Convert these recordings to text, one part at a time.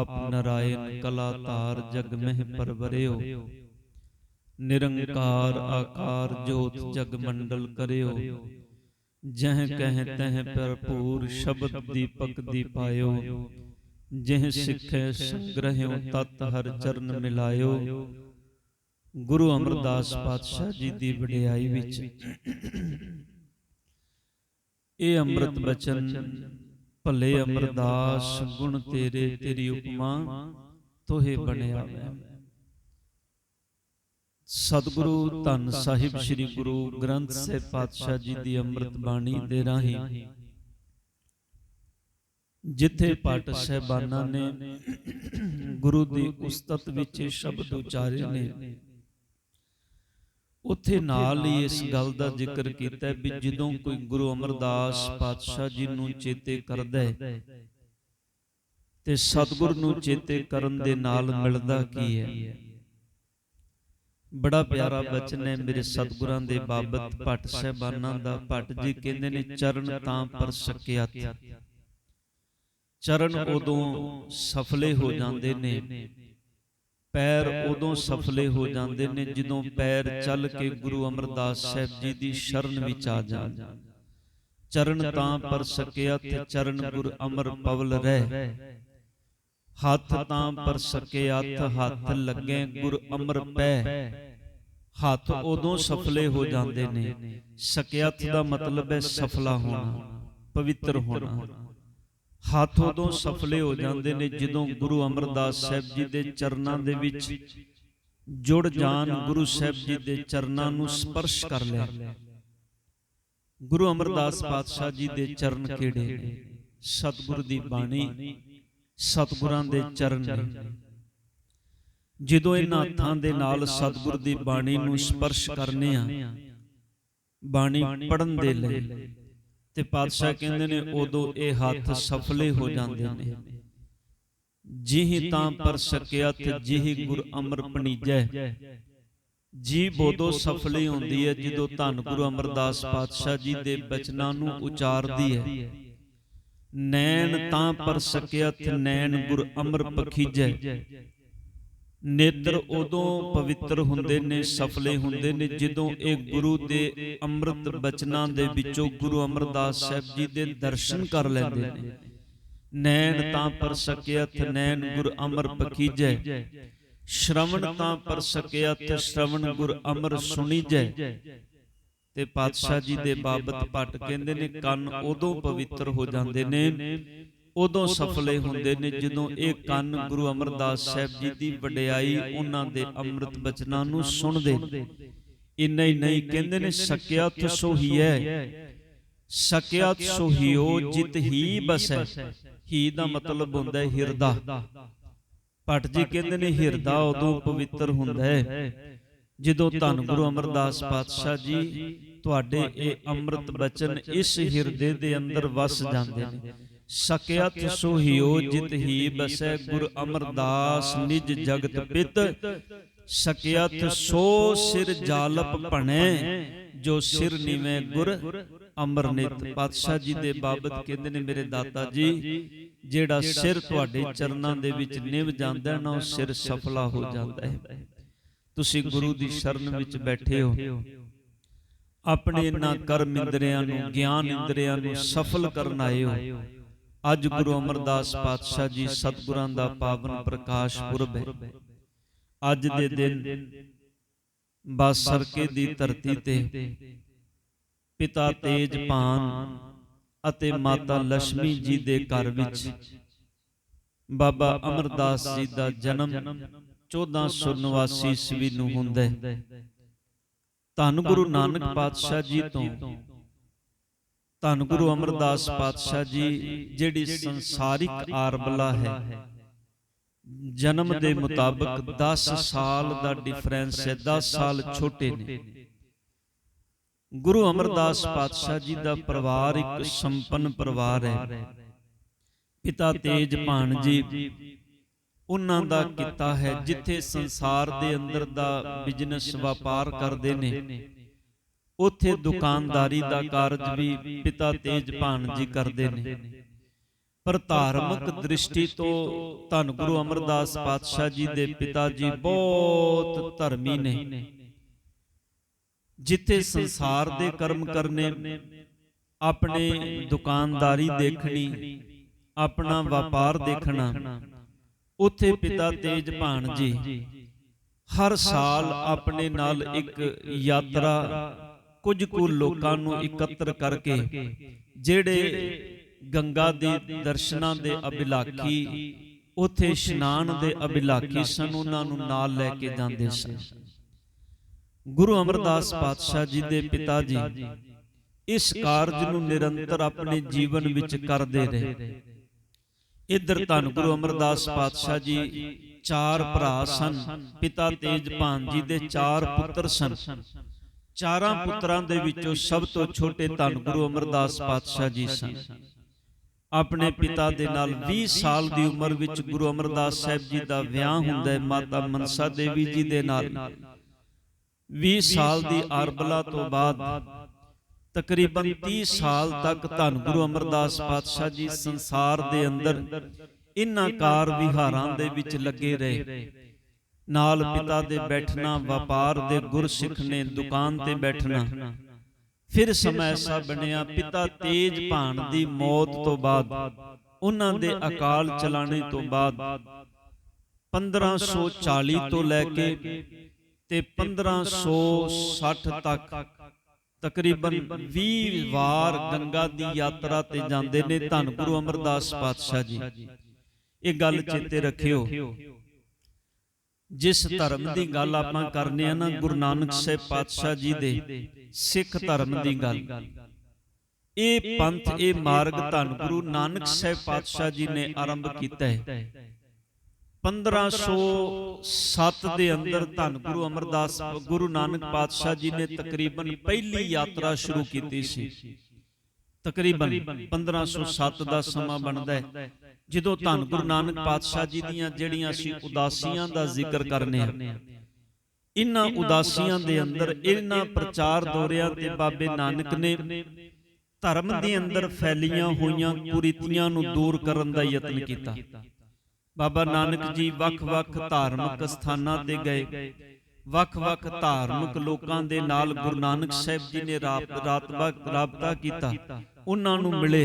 ਆਪ ਨਰਾਇਣ ਕਲਾ ਧਾਰ ਜਗ ਮਹਿ ਪਰਵਰਿਓ। ਨਿਰੰਕਾਰ ਆਕਾਰ ਜੋਤ ਜਗ ਮੰਡਲ ਕਰਿਓ। ਜਹ ਕਹਿ ਤਹ ਭਰਪੂਰ ਸ਼ਬਦ ਦੀਪਕ ਦੀਪਾਇਓ। ਜਿਹ ਸਿੱਖੇ ਸੰਗ੍ਰਹਿਓ ਤਤ ਹਰ ਚਰਨ ਮਿਲਾਇਓ। ਗੁਰੂ ਅਮਰਦਾਸ ਪਾਤਸ਼ਾਹ ਜੀ ਦੀ ਵਡਿਆਈ ਵਿੱਚ। ਇਹ ਅੰਮ੍ਰਿਤ ਬਚਨ ਭਲੇ ਅਮਰਦਾਸ ਗੁਣ ਤੇਰੇ ਤੇਰੀ ਉਪਮਾ ਤੋਹੇ ਬਣਿਆ ਮੈਂ ਸਤਿਗੁਰੂ ਧੰਨ ਸਾਹਿਬ ਸ੍ਰੀ ਗੁਰੂ ਗ੍ਰੰਥ ਸਾਹਿਬ ਪਾਤਸ਼ਾਹ ਜੀ ਦੀ ਅੰਮ੍ਰਿਤ ਬਾਣੀ ਦੇ ਰਾਹੀਂ। ਜਿੱਥੇ ਪਾਠ ਸਹਿਬਾਨਾਂ ਨੇ ਗੁਰੂ ਦੀ ਉਸਤਤ ਵਿੱਚ ਸ਼ਬਦ ਉਚਾਰੇ ਨੇ। ਉੱਥੇ ਨਾਲ ਹੀ ਇਸ ਗੱਲ ਦਾ ਜ਼ਿਕਰ ਕੀਤਾ ਵੀ ਜਦੋਂ ਕੋਈ ਗੁਰੂ ਅਮਰਦਾਸ ਪਾਤਸ਼ਾਹ ਜੀ ਨੂੰ ਚੇਤੇ ਕਰਦਾ ਹੈ ਤੇ ਸਤਿਗੁਰ ਨੂੰ ਚੇਤੇ ਕਰਨ ਦੇ ਨਾਲ ਮਿਲਦਾ ਕੀ ਹੈ? ਬੜਾ ਪਿਆਰਾ ਬਚਨ ਹੈ ਮੇਰੇ ਸਤਿਗੁਰਾਂ ਦੇ ਬਾਬਤ ਭੱਟ ਸਹਿਬਾਨਾਂ ਦਾ ਭੱਟ ਜੀ ਕਹਿੰਦੇ ਨੇ ਚਰਨ ਤਾਂ ਪਰ ਸਕਿਆਤ ਚਰਨ ਉਦੋਂ ਸਫਲੇ ਹੋ ਜਾਂਦੇ ਨੇ। ਪੈਰ ਉਦੋਂ ਸਫਲੇ ਹੋ ਜਾਂਦੇ ਨੇ ਜਦੋਂ ਪੈਰ ਚੱਲ ਕੇ ਗੁਰੂ ਅਮਰਦਾਸ ਸਾਹਿਬ ਜੀ ਦੀ ਸ਼ਰਨ ਵਿੱਚ ਆ ਜਾਣ। ਚਰਨ ਤਾਂ ਪਰ ਸਕਿਆ ਤੇ ਚਰਨ ਗੁਰ ਅਮਰ ਪਵਲ ਰਹਿ। ਹੱਥ ਤਾਂ ਪਰ ਸਕਿਆ ਹੱਥ ਲੱਗੇ ਗੁਰ ਅਮਰ ਪੈ। ਹੱਥ ਉਦੋਂ ਸਫਲੇ ਹੋ ਜਾਂਦੇ ਨੇ। ਸਕਿਆਤ ਦਾ ਮਤਲਬ ਹੈ ਸਫਲਾ ਹੋਣਾ ਪਵਿੱਤਰ ਹੋਣਾ। ਹੱਥ ਉਦੋਂ ਸਫਲੇ ਹੋ ਜਾਂਦੇ ਨੇ ਜਦੋਂ ਗੁਰੂ ਅਮਰਦਾਸ ਸਾਹਿਬ ਜੀ ਦੇ ਚਰਨਾਂ ਦੇ ਵਿੱਚ ਜੁੜ ਜਾਣ ਗੁਰੂ ਸਾਹਿਬ ਜੀ ਦੇ ਚਰਨਾਂ ਨੂੰ ਸਪਰਸ਼ ਕਰ ਲੈ। ਗੁਰੂ ਅਮਰਦਾਸ ਪਾਤਸ਼ਾਹ ਜੀ ਦੇ ਚਰਨ ਕਿਹੜੇ ਨੇ? ਸਤਿਗੁਰ ਦੀ ਬਾਣੀ ਸਤਿਗੁਰਾਂ ਦੇ ਚਰਨ ਨੇ। ਜਦੋਂ ਇਹਨਾਂ ਹੱਥਾਂ ਦੇ ਨਾਲ ਸਤਿਗੁਰ ਦੀ ਬਾਣੀ ਨੂੰ ਸਪਰਸ਼ ਕਰਨੇ ਆ। ਬਾਣੀ ਪੜਨ ਦੇ ਲਈ। ਤੇ ਪਾਤਸ਼ਾਹ ਕਹਿੰਦੇ ਨੇ ਉਦੋਂ ਇਹ ਹੱਥ ਸਫਲੇ ਹੋ ਜਾਂਦੇ ਨੇ। ਜਿਹ ਤਾਂ ਪਰ ਸਕਿਆ ਤੇ ਜਿਹ ਗੁਰ ਅਮਰ ਪਣੀਜੈ ਜੀ। ਬੋਦੋ ਸਫਲੀ ਹੁੰਦੀ ਹੈ ਜਦੋਂ ਧੰਨ ਗੁਰੂ ਅਮਰਦਾਸ ਪਾਤਸ਼ਾਹ ਜੀ ਦੇ ਬਚਨਾਂ ਨੂੰ ਉਚਾਰਦੀ ਹੈ। ਨੈਣ ਤਾਂ ਪਰ ਸਕਿਆ ਤੇ ਨੈਣ ਗੁਰ ਅਮਰ ਪਖੀਜੈ ਨੇਤਰ ਉਦੋਂ ਪਵਿੱਤਰ ਹੁੰਦੇ ਨੇ ਸਫਲੇ ਹੁੰਦੇ ਨੇ ਜਦੋਂ ਇਹ ਗੁਰੂ ਦੇ ਅੰਮ੍ਰਿਤ ਬਚਨਾਂ ਦੇ ਵਿੱਚੋਂ ਗੁਰੂ ਅਮਰਦਾਸ ਸਾਹਿਬ ਜੀ ਦੇ ਦਰਸ਼ਨ ਕਰ ਲੈਂਦੇ ਨੇ। ਨੈਣ ਤਾਂ ਪਰ ਸਕਿਆਥ ਨੈਣ ਗੁਰ ਅਮਰ ਪਕੀਜੈ ਸ਼ਰਵਣ ਤਾਂ ਪਰ ਸਕਿਆਥ ਸ਼ਰਵਣ ਗੁਰ ਅਮਰ ਸੁਣੀਜੈ ਤੇ ਪਾਤਸ਼ਾਹ ਜੀ ਦੇ ਬਾਬਤ ਪਟ ਕਹਿੰਦੇ ਨੇ ਕੰਨ ਉਦੋਂ ਪਵਿੱਤਰ ਹੋ ਜਾਂਦੇ ਨੇ। ਉਦੋਂ ਸਫਲੇ ਹੁੰਦੇ ਨੇ ਜਦੋਂ ਇਹ ਕੰਨ ਗੁਰੂ ਅਮਰਦਾਸ ਸਾਹਿਬ ਜੀ ਦੀ ਵਡਿਆਈ ਉਹਨਾਂ ਦੇ ਅੰਮ੍ਰਿਤ ਬਚਨਾਂ ਨੂੰ ਸੁਣਦੇ। ਇੰਨਾ ਹੀ ਨਹੀਂ ਕਹਿੰਦੇ ਨੇ ਸਕਿਆਤ ਸੋਹੀਐ ਸਕਿਆਤ ਸੋਹੀਓ ਜਿਤ ਹੀ ਬਸੈ ਹੀ ਦਾ ਮਤਲਬ ਹੁੰਦਾ ਹੈ ਹਿਰਦਾ। ਭੱਟ ਜੀ ਕਹਿੰਦੇ ਨੇ ਹਿਰਦਾ ਉਦੋਂ ਪਵਿੱਤਰ ਹੁੰਦਾ ਹੈ ਜਦੋਂ ਧੰਨ ਗੁਰੂ ਅਮਰਦਾਸ ਪਾਤਸ਼ਾਹ ਜੀ ਤੁਹਾਡੇ ਇਹ ਅੰਮ੍ਰਿਤ ਬਚਨ ਇਸ ਹਿਰਦੇ ਦੇ ਅੰਦਰ ਵਸ ਜਾਂਦੇ ਨੇ। ਸਕਿਆਤ ਸੋਹੀਓ ਜਿਤ ਹੀ ਬਸੈ ਗੁਰ ਅਮਰਦਾਸ ਨਿਜ ਜਗਤ ਪਿਤ। ਸਕਿਆਤ ਸੋ ਸਿਰ ਜਾਲਪ ਭਣੈ ਜੋ ਸਿਰ ਨਿਵੇਂ ਗੁਰ ਅਮਰਨਿਤ। ਪਾਤਸ਼ਾਹ ਜੀ ਦੇ ਬਾਬਤ ਕਹਿੰਦੇ ਨੇ ਮੇਰੇ ਦਾਤਾ ਜੀ ਜਿਹੜਾ ਸਿਰ ਤੁਹਾਡੇ ਚਰਨਾਂ ਦੇ ਵਿੱਚ ਨਿਵ ਜਾਂਦਾ ਨਾ ਉਹ ਸਿਰ ਸਫਲਾ ਹੋ ਜਾਂਦਾ ਹੈ। ਤੁਸੀਂ ਗੁਰੂ ਦੀ ਸ਼ਰਨ ਵਿੱਚ ਬੈਠੇ ਹੋ। ਆਪਣੇ ਇਹਨਾਂ ਕਰਮ ਇੰਦਰੀਆਂ ਨੂੰ ਗਿਆਨ ਇੰਦਰੀਆਂ ਨੂੰ ਸਫਲ ਕਰਨ ਆਏ ਹੋ। ਅੱਜ ਗੁਰੂ ਅਮਰਦਾਸ ਪਾਤਸ਼ਾਹ ਜੀ ਸਤਿਗੁਰਾਂ ਦਾ ਪਾਵਨ ਪ੍ਰਕਾਸ਼ ਪੁਰਬ ਹੈ। ਅੱਜ ਦੇ ਦਿਨ ਬਾਸਰਕੇ ਦੀ ਧਰਤੀ ਤੇ ਪਿਤਾ ਤੇਜਪਾਨ ਅਤੇ ਮਾਤਾ ਲక్ష్ਮੀ ਜੀ ਦੇ ਘਰ ਵਿੱਚ ਬਾਬਾ ਅਮਰਦਾਸ ਜੀ ਦਾ ਜਨਮ 1489 ਈਸਵੀ ਨੂੰ ਹੁੰਦਾ ਹੈ। ਧੰਨ ਗੁਰੂ ਨਾਨਕ ਪਾਤਸ਼ਾਹ ਜੀ ਤੋਂ ਧੰਨ ਗੁਰੂ ਅਮਰਦਾਸ ਪਾਤਸ਼ਾਹ ਜੀ ਜਿਹੜੀ ਸੰਸਾਰਿਕ ਆਰਬਲਾ ਹੈ। ਜਨਮ ਦੇ ਮੁਤਾਬਕ 10 ਸਾਲ ਦਾ ਡਿਫਰੈਂਸ ਹੈ 10 ਸਾਲ ਛੋਟੇ ਨੇ। ਗੁਰੂ ਅਮਰਦਾਸ ਪਾਤਸ਼ਾਹ ਜੀ ਦਾ ਪਰਿਵਾਰ ਇੱਕ ਸੰਪੰਨ ਪਰਿਵਾਰ ਹੈ। ਪਿਤਾ ਤੇਜ ਭਾਣ ਜੀ ਉਹਨਾਂ ਦਾ ਕੀਤਾ ਹੈ ਜਿੱਥੇ ਸੰਸਾਰ ਦੇ ਅੰਦਰ ਦਾ ਬਿਜ਼ਨਸ ਵਪਾਰ ਕਰਦੇ ਨੇ। ਉੱਥੇ ਦੁਕਾਨਦਾਰੀ ਦਾ ਕਾਰਜ ਵੀ ਪਿਤਾ ਤੇਜ ਭਾਣ ਜੀ ਕਰਦੇ ਨੇ। ਪਰ ਧਾਰਮਿਕ ਦ੍ਰਿਸ਼ਟੀ ਤੋਂ ਧੰਨ ਗੁਰੂ ਅਮਰਦਾਸ ਪਾਤਸ਼ਾਹ ਜੀ ਦੇ ਪਿਤਾ ਜੀ ਬਹੁਤ ਧਰਮੀ ਨੇ। ਜਿੱਥੇ ਸੰਸਾਰ ਦੇ ਕਰਮ ਕਰਨੇ ਆਪਣੇ ਦੁਕਾਨਦਾਰੀ ਦੇਖਣੀ ਆਪਣਾ ਵਪਾਰ ਦੇਖਣਾ ਉੱਥੇ ਪਿਤਾ ਤੇਜਭਾਨ ਜੀ ਹਰ ਸਾਲ ਆਪਣੇ ਨਾਲ ਇੱਕ ਯਾਤਰਾ ਕੁਝ ਕੁ ਲੋਕਾਂ ਨੂੰ ਇਕੱਤਰ ਕਰਕੇ ਜਿਹੜੇ ਗੰਗਾ ਦੇ ਦਰਸ਼ਨਾਂ ਦੇ ਅਭਿਲਾਖੀ ਉਥੇ ਇਸ਼ਨਾਨ ਦੇ ਅਭਿਲਾਖੀ ਸਨ ਉਹਨਾਂ ਨੂੰ ਨਾਲ ਲੈ ਕੇ ਜਾਂਦੇ ਸਨ। ਗੁਰੂ ਅਮਰਦਾਸ ਪਾਤਸ਼ਾਹ ਜੀ ਦੇ ਪਿਤਾ ਜੀ ਇਸ ਕਾਰਜ ਨੂੰ ਨਿਰੰਤਰ ਆਪਣੇ ਜੀਵਨ ਵਿੱਚ ਕਰਦੇ ਰਹੇ। ਇੱਧਰ ਧੰਨ ਗੁਰੂ ਅਮਰਦਾਸ ਪਾਤਸ਼ਾਹ ਜੀ ਚਾਰ ਭਰਾ ਸਨ। ਪਿਤਾ ਤੇਜਭਾਨ ਜੀ ਦੇ ਚਾਰ ਪੁੱਤਰ ਸਨ। ਚਾਰਾਂ ਪੁੱਤਰਾਂ ਦੇ ਵਿੱਚੋਂ ਸਭ ਤੋਂ ਛੋਟੇ ਧੰਨ ਗੁਰੂ ਅਮਰਦਾਸ ਪਾਤਸ਼ਾਹ ਜੀ ਸਨ। ਆਪਣੇ ਪਿਤਾ ਦੇ ਨਾਲ 20 ਸਾਲ ਦੀ ਉਮਰ ਵਿੱਚ ਗੁਰੂ ਅਮਰਦਾਸ ਸਾਹਿਬ ਜੀ ਦਾ ਵਿਆਹ ਹੁੰਦਾ ਹੈ ਮਾਤਾ ਮਨਸਾ ਦੇਵੀ ਜੀ ਦੇ ਨਾਲ। 20 ਸਾਲ ਦੀ ਅਰਬਲਾ ਤੋਂ ਬਾਅਦ ਤਕਰੀਬਨ 30 ਸਾਲ ਤੱਕ ਧੰਨ ਗੁਰੂ ਅਮਰਦਾਸ ਪਾਤਸ਼ਾਹ ਜੀ ਸੰਸਾਰ ਦੇ ਅੰਦਰ ਇਨ੍ਹਾਂ ਕਾਰ ਵਿਹਾਰਾਂ ਦੇ ਵਿੱਚ ਲੱਗੇ ਰਹੇ। ਨਾਲ ਪਿਤਾ ਦੇ ਬੈਠਣਾ ਵਪਾਰ ਦੇ ਗੁਰਸਿੱਖ ਨੇ ਦੁਕਾਨ ਤੇ ਬੈਠਣਾ। ਫਿਰ ਸਮਾਂ ਐਸਾ ਬਣਿਆ ਪਿਤਾ ਤੇਜ ਭਾਣ ਦੀ ਮੌਤ ਤੋਂ ਬਾਅਦ ਉਹਨਾਂ ਦੇ ਅਕਾਲ ਚਲਾਣੇ ਤੋਂ ਬਾਅਦ 1540 ਤੋਂ ਲੈ ਕੇ ਤੇ 1560 ਤੱਕ ਤਕਰੀਬਨ 20 ਵਾਰ ਗੰਗਾ ਦੀ ਯਾਤਰਾ ਤੇ ਜਾਂਦੇ ਨੇ ਧੰਨ ਗੁਰੂ ਅਮਰਦਾਸ ਪਾਤਸ਼ਾਹ ਜੀ। ਇਹ ਗੱਲ ਚੇਤੇ ਰੱਖਿਓ। ਜਿਸ ਧਰਮ ਦੀ ਗੱਲ ਆਪਾਂ ਕਰਨੇ ਆ ਨਾ ਗੁਰੂ ਨਾਨਕ ਸਾਹਿਬ ਪਾਤਸ਼ਾਹ ਜੀ ਦੇ ਸਿੱਖ ਧਰਮ ਦੀ ਗੱਲ। ਇਹ ਪੰਥ ਇਹ ਮਾਰਗ ਧੰਨ ਗੁਰੂ ਨਾਨਕ ਸਾਹਿਬ ਪਾਤਸ਼ਾਹ ਜੀ ਨੇ ਆਰੰਭ ਕੀਤਾ ਹੈ। 1507 ਦੇ ਅੰਦਰ ਧੰਨ ਗੁਰੂ ਅਮਰਦਾਸ ਗੁਰੂ ਨਾਨਕ ਪਾਤਸ਼ਾਹ ਜੀ ਨੇ ਤਕਰੀਬਨ ਪਹਿਲੀ ਯਾਤਰਾ ਸ਼ੁਰੂ ਕੀਤੀ ਸੀ। ਤਕਰੀਬਨ 1507 ਦਾ ਸਮਾਂ ਬਣਦਾ ਹੈ। ਜਦੋਂ ਧੰਨ ਗੁਰੂ ਨਾਨਕ ਪਾਤਸ਼ਾਹ ਜੀ ਦੀਆਂ ਜਿਹੜੀਆਂ ਅਸੀਂ ਉਦਾਸੀਆਂ ਦਾ ਜ਼ਿਕਰ ਕਰਨੇ ਆ। ਇਨ੍ਹਾਂ ਉਦਾਸੀਆਂ ਦੇ ਅੰਦਰ ਇਨ੍ਹਾਂ ਪ੍ਰਚਾਰ ਦੌਰਿਆਂ ਤੇ ਬਾਬੇ ਨਾਨਕ ਨੇ ਧਰਮ ਦੇ ਅੰਦਰ ਫੈਲੀਆਂ ਹੋਈਆਂ ਕੁਰੀਤੀਆਂ ਨੂੰ ਦੂਰ ਕਰਨ ਦਾ ਯਤਨ ਕੀਤਾ। ਬਾਬਾ ਨਾਨਕ ਜੀ ਵੱਖ-ਵੱਖ ਧਾਰਮਿਕ ਸਥਾਨਾਂ ਤੇ ਗਏ। ਵੱਖ-ਵੱਖ ਧਾਰਮਿਕ ਲੋਕਾਂ ਦੇ ਨਾਲ ਗੁਰੂ ਨਾਨਕ ਸਾਹਿਬ ਜੀ ਨੇ ਰਾਬਤਾ ਕੀਤਾ। ਉਹਨਾਂ ਨੂੰ ਮਿਲੇ।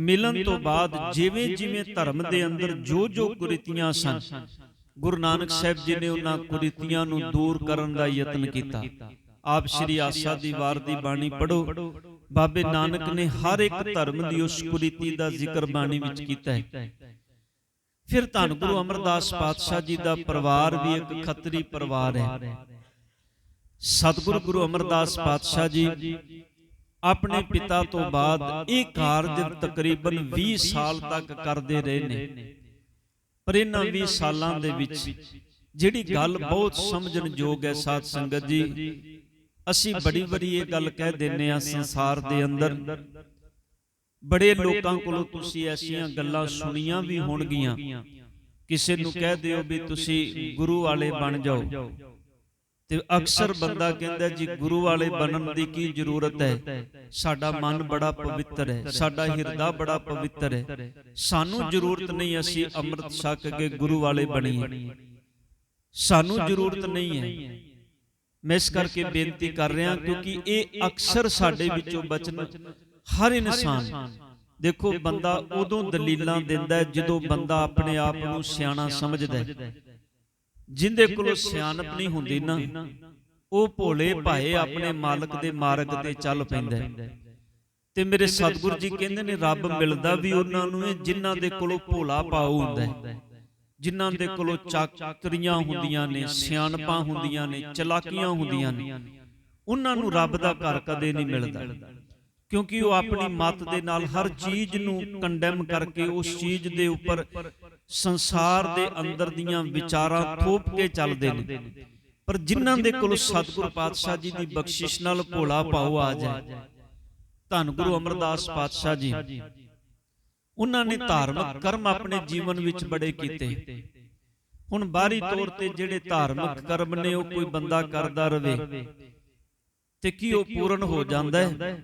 ਮਿਲਣ ਤੋਂ ਬਾਅਦ ਜਿਵੇਂ ਜਿਵੇਂ ਧਰਮ ਦੇ ਅੰਦਰ ਜੋ ਜੋ ਕੁਰੀਤੀਆਂ ਸਨ ਗੁਰੂ ਨਾਨਕ ਸਾਹਿਬ ਜੀ ਨੇ ਉਹਨਾਂ ਕੁਰੀਤੀਆਂ ਨੂੰ ਦੂਰ ਕਰਨ ਦਾ ਯਤਨ ਕੀਤਾ। ਆਪ ਸ਼੍ਰੀ ਆਸਾ ਦੀ ਵਾਰ ਦੀ ਬਾਣੀ ਪੜੋ ਬਾਬੇ ਨਾਨਕ ਨੇ ਹਰ ਇੱਕ ਧਰਮ ਦੀ ਉਸ ਕੁਰੀਤੀ ਦਾ ਜ਼ਿਕਰ ਬਾਣੀ ਵਿੱਚ ਕੀਤਾ ਹੈ। ਫਿਰ ਧੰਨ ਗੁਰੂ ਅਮਰਦਾਸ ਪਾਤਸ਼ਾਹ ਜੀ ਦਾ ਪਰਿਵਾਰ ਵੀ ਇੱਕ ਖੱਤਰੀ ਪਰਿਵਾਰ ਹੈ। ਸਤਿਗੁਰੂ ਗੁਰੂ ਅਮਰਦਾਸ ਪਾਤਸ਼ਾਹ ਜੀ ਆਪਣੇ ਪਿਤਾ ਤੋਂ ਬਾਅਦ ਇਹ ਕਾਰਜ ਤਕਰੀਬਨ 20 ਸਾਲ ਤੱਕ ਕਰਦੇ ਰਹੇ ਨੇ। ਪਰ ਇਹਨਾਂ 20 ਸਾਲਾਂ ਦੇ ਵਿੱਚ ਜਿਹੜੀ ਗੱਲ ਬਹੁਤ ਸਮਝਣ ਯੋਗ ਹੈ ਸਾਧ ਸੰਗਤ ਜੀ ਅਸੀਂ ਬੜੀ ਬੜੀ ਇਹ ਗੱਲ ਕਹਿ ਦਿੰਨੇ ਆ ਸੰਸਾਰ ਦੇ ਅੰਦਰ। ਬੜੇ ਲੋਕਾਂ ਕੋਲੋਂ ਤੁਸੀਂ ਐਸੀਆਂ ਗੱਲਾਂ ਸੁਣੀਆਂ ਵੀ ਹੋਣਗੀਆਂ। ਕਿਸੇ ਨੂੰ ਕਹਿ ਦਿਓ ਵੀ ਤੁਸੀਂ ਗੁਰੂ ਵਾਲੇ ਬਣ ਜਾਓ। ਤੇ ਅਕਸਰ ਬੰਦਾ ਕਹਿੰਦਾ ਜੀ ਗੁਰੂ ਵਾਲੇ ਬਣਨ ਦੀ ਕੀ ਜ਼ਰੂਰਤ ਹੈ? ਸਾਡਾ ਮਨ ਬੜਾ ਪਵਿੱਤਰ ਹੈ। ਸਾਡਾ ਹਿਰਦਾ ਬੜਾ ਪਵਿੱਤਰ ਹੈ। ਸਾਨੂੰ ਜ਼ਰੂਰਤ ਨਹੀਂ ਅਸੀਂ ਅੰਮ੍ਰਿਤ ਛਕ ਕੇ ਗੁਰੂ ਵਾਲੇ ਬਣੀਏ। ਸਾਨੂੰ ਜ਼ਰੂਰਤ ਨਹੀਂ ਹੈ। ਮੈਂ ਇਸ ਕਰਕੇ ਬੇਨਤੀ ਕਰ ਰਿਹਾ ਕਿਉਂਕਿ ਇਹ ਅਕਸਰ ਸਾਡੇ ਵਿੱਚੋਂ ਬਚਨ ਹਰ ਇਨਸਾਨ ਦੇਖੋ ਬੰਦਾ ਉਦੋਂ ਦਲੀਲਾਂ ਦਿੰਦਾ ਜਦੋਂ ਬੰਦਾ ਆਪਣੇ ਆਪ ਨੂੰ ਸਿਆਣਾ ਸਮਝਦਾ ਹੈ। ਜਿੰਦੇ ਕੋਲ ਸਿਆਣਪ ਨਹੀਂ ਹੁੰਦੀ ਨਾ ਉਹ ਭੋਲੇ ਭਾਏ ਆਪਣੇ ਮਾਲਕ ਦੇ ਮਾਰਗ ਤੇ ਚੱਲ ਪੈਂਦਾ ਤੇ ਮੇਰੇ ਸਤਿਗੁਰੂ ਜੀ ਕਹਿੰਦੇ ਨੇ ਰੱਬ ਮਿਲਦਾ ਵੀ ਉਹਨਾਂ ਨੂੰ ਹੈ ਜਿਨ੍ਹਾਂ ਦੇ ਕੋਲੋਂ ਭੋਲਾ ਪਾਉ ਹੁੰਦਾ ਹੈ। ਜਿਨ੍ਹਾਂ ਦੇ ਕੋਲੋਂ ਚਾਕਰੀਆਂ ਹੁੰਦੀਆਂ ਨੇ ਸਿਆਣਪਾਂ ਹੁੰਦੀਆਂ ਨੇ ਚਲਾਕੀਆਂ ਹੁੰਦੀਆਂ ਨੇ। ਉਹਨਾਂ ਨੂੰ ਰੱਬ ਦਾ ਘਰ ਕਦੇ ਨਹੀਂ ਮਿਲਦਾ। ਕਿਉਂਕਿ ਉਹ ਆਪਣੀ ਮਤ ਦੇ ਨਾਲ ਹਰ ਚੀਜ਼ ਨੂੰ ਕੰਡੈਮ ਕਰਕੇ ਉਸ ਚੀਜ਼ ਦੇ ਉੱਪਰ ਸੰਸਾਰ ਦੇ ਅੰਦਰ ਦੀਆਂ ਵਿਚਾਰਾਂ ਥੋਪ ਕੇ ਚੱਲਦੇ ਨੇ। ਪਰ ਜਿਨ੍ਹਾਂ ਦੇ ਕੋਲ ਸਤਿਗੁਰ ਪਾਤਸ਼ਾਹ ਜੀ ਦੀ ਬਖਸ਼ਿਸ਼ ਨਾਲ ਭੋਲਾ ਪਾਉ ਆ ਜਾਏ। ਧੰਨ ਗੁਰੂ ਅਮਰਦਾਸ ਪਾਤਸ਼ਾਹ ਜੀ। ਉਹਨਾਂ ਨੇ ਧਾਰਮਿਕ ਕਰਮ ਆਪਣੇ ਜੀਵਨ ਵਿੱਚ ਬੜੇ ਕੀਤੇ। ਹੁਣ ਬਾਹਰੀ ਤੌਰ ਤੇ ਜਿਹੜੇ ਧਾਰਮਿਕ ਕਰਮ ਨੇ ਉਹ ਕੋਈ ਬੰਦਾ ਕਰਦਾ ਰਵੇ ਤੇ ਕੀ ਉਹ ਪੂਰਨ ਹੋ ਜਾਂਦਾ ਹੈ?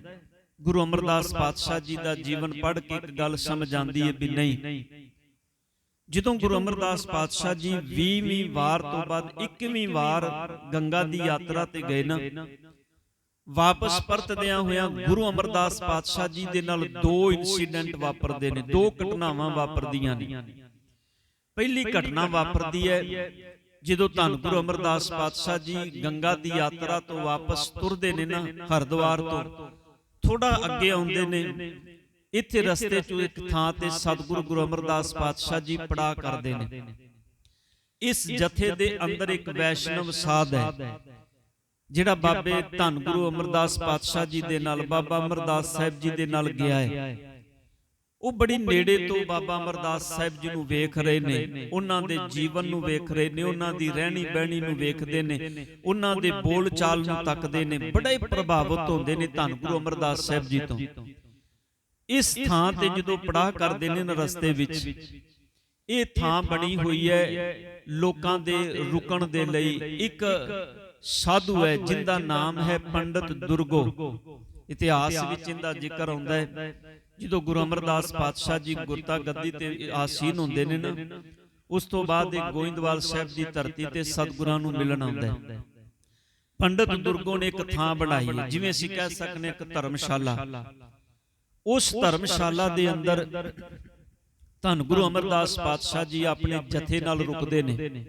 ਗੁਰੂ ਅਮਰਦਾਸ ਪਾਤਸ਼ਾਹ ਜੀ ਦਾ ਜੀਵਨ ਪੜ੍ਹ ਕੇ ਇੱਕ ਗੱਲ ਸਮਝ ਆਉਂਦੀ ਹੈ ਵੀ ਨਹੀਂ। ਜਦੋਂ ਗੁਰੂ ਅਮਰਦਾਸ ਪਾਤਸ਼ਾਹ ਜੀ 20ਵੀਂ ਵਾਰ ਤੋਂ ਬਾਅਦ 21ਵੀਂ ਵਾਰ ਗੰਗਾ ਦੀ ਯਾਤਰਾ ਤੇ ਗਏ ਨਾ ਵਾਪਸ ਪਰਤਦਿਆਂ ਹੋਇਆਂ ਗੁਰੂ ਅਮਰਦਾਸ ਪਾਤਸ਼ਾਹ ਜੀ ਦੇ ਨਾਲ ਦੋ ਇਨਸੀਡੈਂਟ ਵਾਪਰਦੇ ਨੇ ਦੋ ਘਟਨਾਵਾਂ ਵਾਪਰਦੀਆਂ ਨੇ। ਪਹਿਲੀ ਘਟਨਾ ਵਾਪਰਦੀ ਹੈ ਜਦੋਂ ਧੰਨ ਗੁਰੂ ਅਮਰਦਾਸ ਪਾਤਸ਼ਾਹ ਜੀ ਗੰਗਾ ਦੀ ਯਾਤਰਾ ਤੋਂ ਵਾਪਸ ਤੁਰਦੇ ਨੇ ਨਾ ਹਰਿਦੁਆਰ ਤੋਂ। ਥੋੜਾ ਅੱਗੇ ਆਉਂਦੇ ਨੇ। ਇੱਥੇ ਰਸਤੇ 'ਚ ਇੱਕ ਥਾਂ ਤੇ ਸਤਿਗੁਰੂ ਗੁਰੂ ਅਮਰਦਾਸ ਪਾਤਸ਼ਾਹ ਜੀ ਪੜਾ ਕਰਦੇ ਨੇ। ਇਸ ਜਥੇ ਦੇ ਅੰਦਰ ਇੱਕ ਵੈਸ਼ਨਵ ਸਾਧ ਹੈ। ਜਿਹੜਾ ਬਾਬੇ ਧੰਨ ਗੁਰੂ ਅਮਰਦਾਸ ਪਾਤਸ਼ਾਹ ਜੀ ਦੇ ਨਾਲ ਬਾਬਾ ਅਮਰਦਾਸ ਸਾਹਿਬ ਜੀ ਦੇ ਨਾਲ ਗਿਆ ਹੈ। ਉਹ ਬੜੀ ਨੇੜੇ ਤੋਂ ਬਾਬਾ ਅਮਰਦਾਸ ਸਾਹਿਬ ਜੀ ਨੂੰ ਵੇਖ ਰਹੇ ਨੇ। ਉਹਨਾਂ ਦੇ ਜੀਵਨ ਨੂੰ ਵੇਖ ਰਹੇ ਨੇ। ਉਹਨਾਂ ਦੀ ਰਹਿਣੀ ਬਹਿਣੀ ਨੂੰ ਵੇਖਦੇ ਨੇ ਉਹਨਾਂ ਦੇ ਬੋਲ ਚਾਲ ਨੂੰ ਤੱਕਦੇ ਨੇ। ਬੜੇ ਪ੍ਰਭਾਵਿਤ ਹੁੰਦੇ ਨੇ ਧੰਨ ਗੁਰੂ ਅਮਰਦਾਸ ਸਾਹਿਬ ਜੀ ਤੋਂ ਇਸ ਥਾਂ ਤੇ ਜਦੋਂ ਪੜਾਅ ਕਰਦੇ ਨੇ ਨਾ ਰਸਤੇ ਵਿੱਚ ਇਹ ਥਾਂ ਬਣੀ ਹੋਈ ਹੈ ਲੋਕਾਂ ਦੇ ਰੁਕਣ ਦੇ ਲਈ ਇੱਕ ਸਾਧੂ ਹੈ ਜਿੰਦਾ ਨਾਮ ਹੈ ਪੰਡਤ ਦੁਰਗੋ। ਇਤਿਹਾਸ ਵਿੱਚ ਇਹਦਾ ਜ਼ਿਕਰ ਆਉਂਦਾ ਹੈ। ਜਦੋਂ ਗੁਰੂ ਅਮਰਦਾਸ ਪਾਤਸ਼ਾਹ ਜੀ ਗੁਰਤਾ ਗੱਦੀ ਤੇ ਆਸੀਨ ਹੁੰਦੇ ਨੇ ਨਾ ਉਸ ਤੋਂ ਬਾਅਦ ਇਹ ਗੋਇੰਦਵਾਲ ਸਾਹਿਬ ਦੀ ਧਰਤੀ ਤੇ ਸਤਿਗੁਰਾਂ ਨੂੰ ਮਿਲਣ ਆਉਂਦਾ ਹੈ। ਪੰਡਤ ਦੁਰਗੋ ਨੇ ਇੱਕ ਥਾਂ ਬਣਾਈ। ਜਿਵੇਂ ਅਸੀਂ ਕਹਿ ਸਕਨੇ ਇੱਕ ਧਰਮਸ਼ਾਲਾ। ਉਸ ਧਰਮਸ਼ਾਲਾ ਦੇ ਅੰਦਰ ਧੰਨ ਗੁਰੂ ਅਮਰਦਾਸ ਪਾਤਸ਼ਾਹ ਜੀ ਆਪਣੇ ਜਥੇ ਨਾਲ ਰੁਕਦੇ ਨੇ।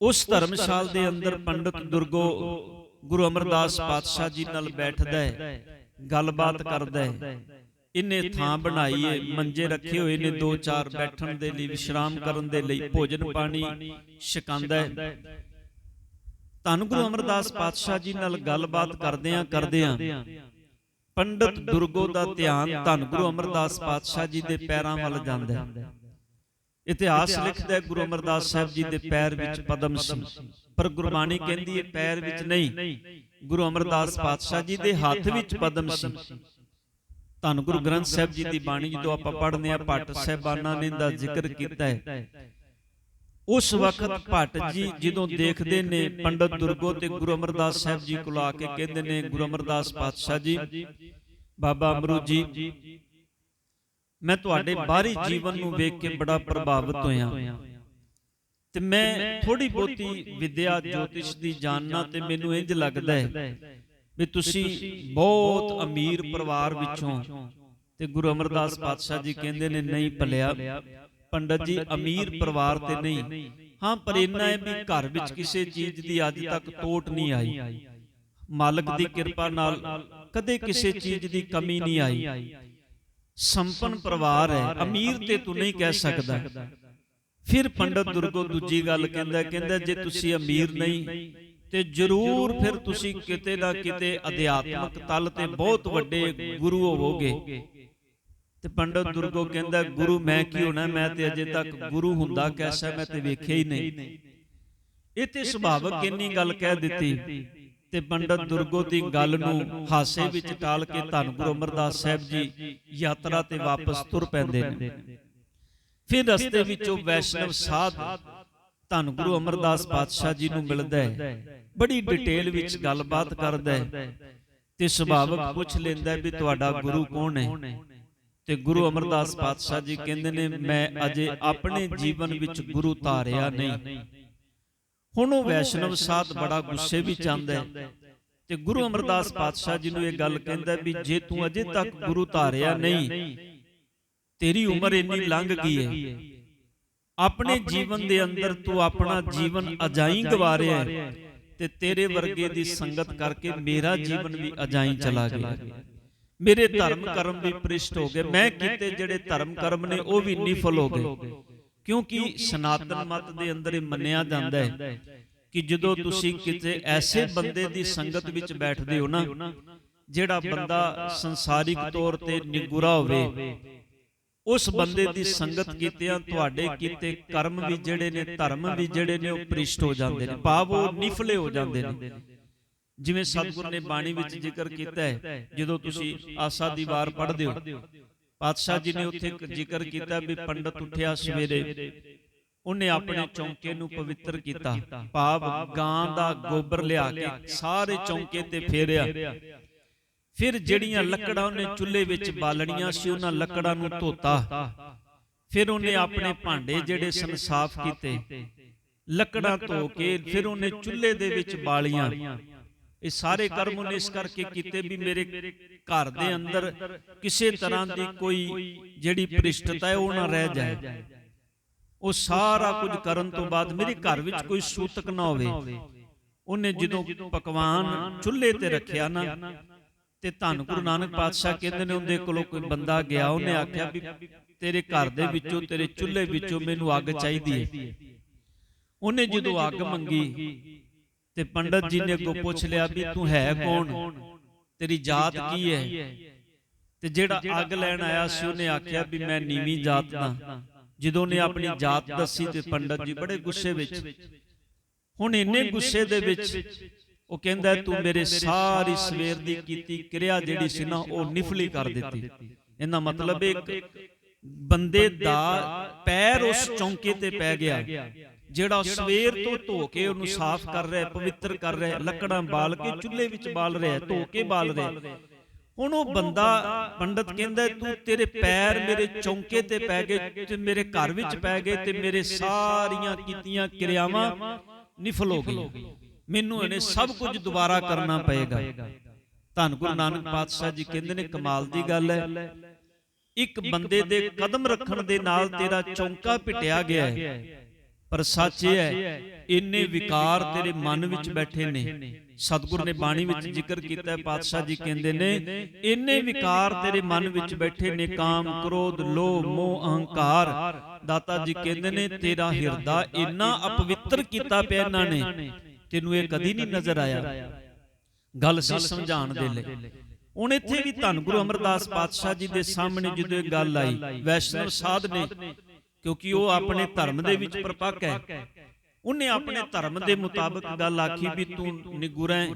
ਉਸ ਧਰਮਸ਼ਾਲ ਦੇ ਅੰਦਰ ਪੰਡਤ ਦੁਰਗੋ ਗੁਰੂ ਅਮਰਦਾਸ ਪਾਤਸ਼ਾਹ ਜੀ ਨਾਲ ਬੈਠਦਾ ਹੈ ਗੱਲਬਾਤ ਕਰਦਾ ਹੈ। ਇਹਨੇ ਥਾਂ ਬਣਾਈ ਏ ਮੰਜੇ ਰੱਖੇ ਹੋਏ ਨੇ ਦੋ ਚਾਰ ਬੈਠਣ ਦੇ ਲਈ ਵਿਸ਼ਰਾਮ ਕਰਨ ਦੇ ਲਈ ਭੋਜਨ ਪਾਣੀ ਛਕਾਉਂਦਾ ਹੈ। ਧੰਨ ਗੁਰੂ ਅਮਰਦਾਸ ਪਾਤਸ਼ਾਹ ਜੀ ਨਾਲ ਗੱਲਬਾਤ ਕਰਦਿਆਂ ਕਰਦਿਆਂ ਪੰਡਤ ਦੁਰਗੋ ਦਾ ਧਿਆਨ ਧੰਨ ਗੁਰੂ ਅਮਰਦਾਸ ਪਾਤਸ਼ਾਹ ਜੀ ਦੇ ਪੈਰਾਂ ਵੱਲ ਜਾਂਦਾ ਹੈ। ਇਤਿਹਾਸ ਲਿਖਦਾ ਹੈ ਗੁਰੂ ਅਮਰਦਾਸ ਸਾਹਿਬ ਜੀ ਦੇ ਪੈਰ ਵਿੱਚ ਪਦਮ ਸੀ। ਪਰ ਗੁਰਬਾਣੀ ਕਹਿੰਦੀ ਹੈ ਪੈਰ ਵਿੱਚ ਨਹੀਂ। ਗੁਰੂ ਅਮਰਦਾਸ ਪਾਤਸ਼ਾਹ ਜੀ ਦੇ ਹੱਥ ਵਿੱਚ ਪਦਮ ਸੀ। ਧੰਨ ਗੁਰੂ ਗ੍ਰੰਥ ਸਾਹਿਬ ਜੀ ਦੀ ਬਾਣੀ ਜਦੋਂ ਆਪਾਂ ਪੜ੍ਹਨੇ ਆ ਭੱਟ ਸਾਹਿਬਾਨਾਂ ਨੇ ਦਾ ਜ਼ਿਕਰ ਕੀਤਾ ਹੈ। ਉਸ ਵਕਤ ਭੱਟ ਜੀ ਜਦੋਂ ਦੇਖਦੇ ਨੇ ਪੰਡਤ ਦੁਰਗੋ ਤੇ ਗੁਰੂ ਅਮਰਦਾਸ ਸਾਹਿਬ ਜੀ ਕੋਲ ਆ ਕੇ ਕਹਿੰਦੇ ਨੇ ਗੁਰੂ ਅਮਰਦਾਸ ਪਾਤਸ਼ਾਹ ਜੀ ਬਾਬਾ ਅਮਰੂ ਜੀ ਮੈਂ ਤੁਹਾਡੇ ਬਾਹਰੀ ਜੀਵਨ ਨੂੰ ਵੇਖ ਕੇ ਬੜਾ ਪ੍ਰਭਾਵਿਤ ਹੋਇਆ। ਤੇ ਮੈਂ ਥੋੜੀ ਬਹੁਤੀ ਵਿਦਿਆ ਜੋਤਿਸ਼ ਦੀ ਜਾਣਨਾ ਤੇ ਮੈਨੂੰ ਇੰਜ ਲੱਗਦਾ ਹੈ ਵੀ ਤੁਸੀਂ ਬਹੁਤ ਅਮੀਰ ਪਰਿਵਾਰ ਵਿੱਚੋਂ ਤੇ ਗੁਰੂ ਅਮਰਦਾਸ ਪਾਤਸ਼ਾਹ ਜੀ ਕਹਿੰਦੇ ਨੇ ਨਹੀਂ ਭਲਿਆ। ਪੰਡਤ ਜੀ ਅਮੀਰ ਪਰਿਵਾਰ ਤੇ ਨਹੀਂ। ਹਾਂ ਪਰ ਇੰਨਾ ਹੈ ਵੀ ਘਰ ਵਿੱਚ ਕਿਸੇ ਚੀਜ਼ ਦੀ ਅੱਜ ਤੱਕ ਤੋਟ ਨਹੀਂ ਆਈ। ਮਾਲਕ ਦੀ ਕਿਰਪਾ ਨਾਲ ਕਦੇ ਕਿਸੇ ਚੀਜ਼ ਦੀ ਕਮੀ ਨਹੀਂ ਆਈ। ਸੰਪਨ ਪਰਿਵਾਰ ਹੈ। ਅਮੀਰ ਤੇ ਤੂੰ ਨਹੀਂ ਕਹਿ ਸਕਦਾ। ਫਿਰ ਪੰਡਤ ਦੁਰਗੋ ਦੂਜੀ ਗੱਲ ਕਹਿੰਦਾ ਕਹਿੰਦਾ ਜੇ ਤੁਸੀਂ ਅਮੀਰ ਨਹੀਂ ਤੇ ਜ਼ਰੂਰ ਫਿਰ ਤੁਸੀਂ ਕਿਤੇ ਨਾ ਕਿਤੇ ਅਧਿਆਤਮਕ ਤਲ ਤੇ ਬਹੁਤ ਵੱਡੇ ਗੁਰੂ ਹੋਵੋਗੇ। ਤੇ ਪੰਡਤ ਦੁਰਗੋ ਕਹਿੰਦਾ ਗੁਰੂ ਮੈਂ ਕੀ ਹੋਣਾ? ਮੈਂ ਤੇ ਅਜੇ ਤੱਕ ਗੁਰੂ ਹੁੰਦਾ ਕੈਸਾ? ਮੈਂ ਤੇ ਵੇਖਿਆ ਹੀ ਨਹੀਂ। ਇਹ ਤੇ ਸੁਭਾਵਕ ਇੰਨੀ ਗੱਲ ਕਹਿ ਦਿੱਤੀ ਤੇ ਪੰਡਤ ਦੁਰਗੋ ਦੀ ਗੱਲ ਨੂੰ ਹਾਸੇ ਵਿੱਚ ਟਾਲ ਕੇ ਧੰਨ ਗੁਰੂ ਅਮਰਦਾਸ ਸਾਹਿਬ ਜੀ ਯਾਤਰਾ ਤੇ ਵਾਪਸ ਤੁਰ ਪੈਂਦੇ ਨੇ। ਫਿਰ ਰਸਤੇ ਵਿੱਚੋਂ ਵੈਸ਼ਨਵ ਸਾਧ ਧੰਨ ਗੁਰੂ ਅਮਰਦਾਸ ਪਾਤਸ਼ਾਹ ਜੀ ਨੂੰ ਮਿਲਦਾ ਹੈ। ਬੜੀ ਡਿਟੇਲ ਵਿੱਚ ਗੱਲਬਾਤ ਕਰਦਾ ਹੈ। ਤੇ ਸੁਭਾਵਕ ਪੁੱਛ ਲੈਂਦਾ ਵੀ ਤੁਹਾਡਾ ਗੁਰੂ ਕੌਣ ਹੈ? ਤੇ ਗੁਰੂ ਅਮਰਦਾਸ ਪਾਤਸ਼ਾਹ ਜੀ ਕਹਿੰਦੇ ਨੇ ਮੈਂ ਅਜੇ ਆਪਣੇ ਜੀਵਨ ਵਿੱਚ ਗੁਰੂ ਧਾਰਿਆ ਨਹੀਂ। ਹੁਣ ਉਹ ਵੈਸ਼ਨਵ ਸਾਧ ਬੜਾ ਗੁੱਸੇ ਵਿੱਚ ਆਂਦਾ ਹੈ। ਤੇ ਗੁਰੂ ਅਮਰਦਾਸ ਪਾਤਸ਼ਾਹ ਜੀ ਨੂੰ ਇਹ ਗੱਲ ਕਹਿੰਦਾ ਵੀ ਜੇ ਤੂੰ ਅਜੇ ਤੱਕ ਗੁਰੂ ਧਾਰਿਆ ਨਹੀਂ ਤੇਰੀ ਉਮਰ ਇੰਨੀ ਲੰਘ ਗਈ ਹੈ। ਆਪਣੇ ਜੀਵਨ ਦੇ ਅੰਦਰ ਤੂੰ ਆਪਣਾ ਜੀਵਨ ਅਜਾਈ ਗਵਾਰਿਆ ਤੇ ਤੇਰੇ ਵਰਗੇ ਦੀ ਸੰਗਤ ਕਰਕੇ ਮੇਰਾ ਜੀਵਨ ਵੀ ਅਜਾਈ ਚਲਾ ਗਿਆ ਮੇਰੇ ਧਰਮ ਕਰਮ ਵੀ ਪ੍ਰਿਸ਼ਟ ਹੋ ਗਏ। ਮੈਂ ਕੀਤੇ ਜਿਹੜੇ ਧਰਮ ਕਰਮ ਨੇ ਉਹ ਵੀ ਨਿਫਲ ਹੋ ਗਏ। ਕਿਉਂਕਿ ਸਨਾਤਨ ਮਤ ਦੇ ਅੰਦਰ ਇਹ ਮੰਨਿਆ ਜਾਂਦਾ ਹੈ ਕਿ ਜਦੋਂ ਤੁਸੀਂ ਕਿਤੇ ਐਸੇ ਬੰਦੇ ਦੀ ਸੰਗਤ ਵਿੱਚ ਬੈਠਦੇ ਹੋ ਨਾ ਜਿਹੜਾ ਬੰਦਾ ਸੰਸਾਰਿਕ ਤੌਰ ਤੇ ਨਿਗੁਰਾ ਹੋਵੇ ਉਸ ਬੰਦੇ ਦੀ ਸੰਗਤ ਕੀਤਿਆਂ ਤੁਹਾਡੇ ਕੀਤੇ ਕਰਮ ਵੀ ਜਿਹੜੇ ਨੇ ਧਰਮ ਵੀ ਜਿਹੜੇ ਨੇ ਉਹ ਪ੍ਰਿਸ਼ਟ ਹੋ ਜਾਂਦੇ ਨੇ। ਭਾਵ ਉਹ ਨਿਫਲੇ ਹੋ ਜਾਂਦੇ ਨੇ। ਜਿਵੇਂ ਸਤਿਗੁਰ ਨੇ ਬਾਣੀ ਵਿੱਚ ਜ਼ਿਕਰ ਕੀਤਾ ਹੈ ਜਦੋਂ ਤੁਸੀਂ ਆਸਾ ਦੀ ਵਾਰ ਪੜ੍ਹਦੇ ਹੋ। ਪਾਤਸ਼ਾਹ ਜੀ ਨੇ ਉੱਥੇ ਜ਼ਿਕਰ ਕੀਤਾ ਵੀ ਪੰਡਤ ਉੱਠਿਆ ਸਵੇਰੇ। ਉਹਨੇ ਆਪਣੇ ਚੌਂਕੇ ਨੂੰ ਪਵਿੱਤਰ ਕੀਤਾ। ਭਾਵ ਗਾਂ ਦਾ ਗੋਬਰ ਲਿਆ ਕੇ ਸਾਰੇ ਚੌਂਕੇ ਤੇ ਫੇਰਿਆ। ਫਿਰ ਜਿਹੜੀਆਂ ਲੱਕੜਾਂ ਉਹਨੇ ਚੁੱਲ੍ਹੇ ਵਿੱਚ ਬਾਲਣੀਆਂ ਸੀ ਉਹਨਾਂ ਲੱਕੜਾਂ ਨੂੰ ਧੋਤਾ। ਫਿਰ ਉਹਨੇ ਆਪਣੇ ਭਾਂਡੇ ਜਿਹੜੇ ਸਨ ਸਾਫ਼ ਕੀਤੇ। ਲੱਕੜਾਂ ਧੋ ਕੇ ਫਿਰ ਉਹਨੇ ਚੁੱਲ੍ਹੇ ਦੇ ਵਿੱਚ ਬਾਲੀਆਂ। ਇਹ ਸਾਰੇ ਕਰਮ ਉਹਨੇ ਇਸ ਕਰਕੇ ਕੀਤੇ ਵੀ ਮੇਰੇ ਘਰ ਦੇ ਅੰਦਰ ਕਿਸੇ ਤਰ੍ਹਾਂ ਦੀ ਕੋਈ ਜਿਹੜੀ ਭ੍ਰਿਸ਼ਟਤਾ ਹੈ ਉਹ ਨਾ ਰਹਿ ਜਾਏ। ਉਹ ਸਾਰਾ ਕੁਝ ਕਰਨ ਤੋਂ ਬਾਅਦ ਮੇਰੇ ਘਰ ਵਿੱਚ ਕੋਈ ਸੂਤਕ ਨਾ ਹੋਵੇ। ਉਹਨੇ ਜਦੋਂ ਪਕਵਾਨ ਚੁੱਲ੍ਹੇ ਤੇ ਰੱਖਿਆ ਨਾ ਤੇ ਧੰਨ ਗੁਰੂ ਨਾਨਕ ਪਾਤਸ਼ਾਹ ਕਹਿੰਦੇ ਨੇ ਉਹਦੇ ਕੋਲੋਂ ਕੋਈ ਬੰਦਾ ਗਿਆ ਉਹਨੇ ਆਖਿਆ ਵੀ ਤੇਰੇ ਘਰ ਦੇ ਵਿੱਚੋਂ ਤੇਰੇ ਚੁੱਲ੍ਹੇ ਵਿੱਚੋਂ ਮੈਨੂੰ ਅੱਗ ਚਾਹੀਦੀ ਹੈ। ਉਹਨੇ ਜਦੋਂ ਅੱਗ ਮੰਗੀ ਤੇ ਪੰਡਤ ਜੀ ਨੇ ਅੱਗੋਂ ਪੁੱਛ ਲਿਆ ਵੀ ਤੂੰ ਹੈ ਕੌਣ? ਤੇਰੀ ਜਾਤ ਕੀ ਹੈ? ਤੇ ਜਿਹੜਾ ਅੱਗ ਲੈਣ ਆਇਆ ਸੀ ਉਹਨੇ ਆਖਿਆ ਵੀ ਮੈਂ ਨੀਵੀਂ ਜਾਤ ਦਾ ਜਦੋਂ ਉਹਨੇ ਆਪਣੀ ਜਾਤ ਦੱਸੀ ਤੇ ਪੰਡਤ ਜੀ ਬੜੇ ਗੁੱਸੇ ਵਿੱਚ। ਹੁਣ ਇੰਨੇ ਗੁੱਸੇ ਦੇ ਵਿੱਚ ਉਹ ਕਹਿੰਦਾ ਤੂੰ ਮੇਰੇ ਸਾਰੀ ਸਵੇਰ ਦੀ ਕੀਤੀ ਕਿਰਿਆ ਜਿਹੜੀ ਸੀ ਨਾ ਉਹ ਨਿਫਲੀ ਕਰ ਦਿੱਤੀ। ਇਹਦਾ ਮਤਲਬ ਇੱਕ ਬੰਦੇ ਦਾ ਪੈਰ ਉਸ ਚੌਂਕੇ ਤੇ ਪੈ ਗਿਆ। ਜਿਹੜਾ ਸਵੇਰ ਤੋਂ ਧੋ ਕੇ ਉਹਨੂੰ ਸਾਫ਼ ਕਰ ਰਿਹਾ ਪਵਿੱਤਰ ਕਰ ਰਿਹਾ ਲੱਕੜਾਂ ਬਾਲ ਕੇ ਚੁੱਲ੍ਹੇ ਵਿੱਚ ਬਾਲ ਰਿਹਾ ਧੋ ਕੇ ਬਾਲ ਰਿਹਾ। ਹੁਣ ਉਹ ਬੰਦਾ ਪੰਡਤ ਕਹਿੰਦਾ ਤੂੰ ਤੇਰੇ ਪੈਰ ਮੇਰੇ ਚੌਂਕੇ ਤੇ ਪੈ ਗਏ ਤੇ ਮੇਰੇ ਘਰ ਵਿੱਚ ਪੈ ਗਏ ਤੇ ਮੇਰੇ ਸਾਰੀਆਂ ਕੀਤੀਆਂ ਕਿਰਿਆਵਾਂ ਨਿਫਲ ਹੋ ਗਈਆਂ। ਮੈਨੂੰ ਇਹਨੇ ਸਭ ਕੁਝ ਦੁਬਾਰਾ ਕਰਨਾ ਪਏਗਾ। ਧੰਨ ਗੁਰੂ ਨਾਨਕ ਪਾਤਸ਼ਾਹ ਜੀ ਕਹਿੰਦੇ ਨੇ ਕਮਾਲ ਦੀ ਗੱਲ ਹੈ। ਇੱਕ ਬੰਦੇ ਦੇ ਕਦਮ ਰੱਖਣ ਦੇ ਨਾਲ ਤੇਰਾ ਚੌਂਕਾ ਪਿਟਿਆ ਗਿਆ ਹੈ ਪਰ ਸੱਚ ਇਹ ਹੈ ਇੰਨੇ ਵਿਕਾਰ ਤੇਰੇ ਮਨ ਵਿੱਚ ਬੈਠੇ ਨੇ। ਸਤਿਗੁਰ ਨੇ ਬਾਣੀ ਵਿੱਚ ਜ਼ਿਕਰ ਕੀਤਾ ਹੈ ਪਾਤਸ਼ਾਹ ਜੀ ਕਹਿੰਦੇ ਨੇ ਇੰਨੇ ਵਿਕਾਰ ਤੇਰੇ ਮਨ ਵਿੱਚ ਬੈਠੇ ਨੇ ਕਾਮ ਕ੍ਰੋਧ ਲੋਭ ਮੋਹ ਅਹੰਕਾਰ। ਦਾਤਾ ਜੀ ਕਹਿੰਦੇ ਨੇ ਤੇਰਾ ਹਿਰਦਾ ਇੰਨਾ ਅਪਵਿੱਤਰ ਕੀਤਾ ਪਿਆ ਇਹਨਾਂ ਨੇ ਤੈਨੂੰ ਇਹ ਕਦੀ ਨਹੀਂ ਨਜ਼ਰ ਆਇਆ। ਗੱਲ ਸੀ ਸਮਝਾਉਣ ਦੇ ਲਈ। ਹੁਣ ਇੱਥੇ ਵੀ ਧੰਨ ਗੁਰੂ ਅਮਰਦਾਸ ਪਾਤਸ਼ਾਹ ਜੀ ਦੇ ਸਾਹਮਣੇ ਜਦੋਂ ਇਹ ਗੱਲ ਆਈ ਵੈਸ਼ਨਵ ਸਾਧ ਨੇ ਕਿਉਂਕਿ ਉਹ ਆਪਣੇ ਧਰਮ ਦੇ ਵਿੱਚ ਪ੍ਰਪੱਕ ਹੈ। ਉਹਨੇ ਆਪਣੇ ਧਰਮ ਦੇ ਮੁਤਾਬਕ ਗੱਲ ਆਖੀ ਵੀ ਤੂੰ ਨਿਗੁਰੈ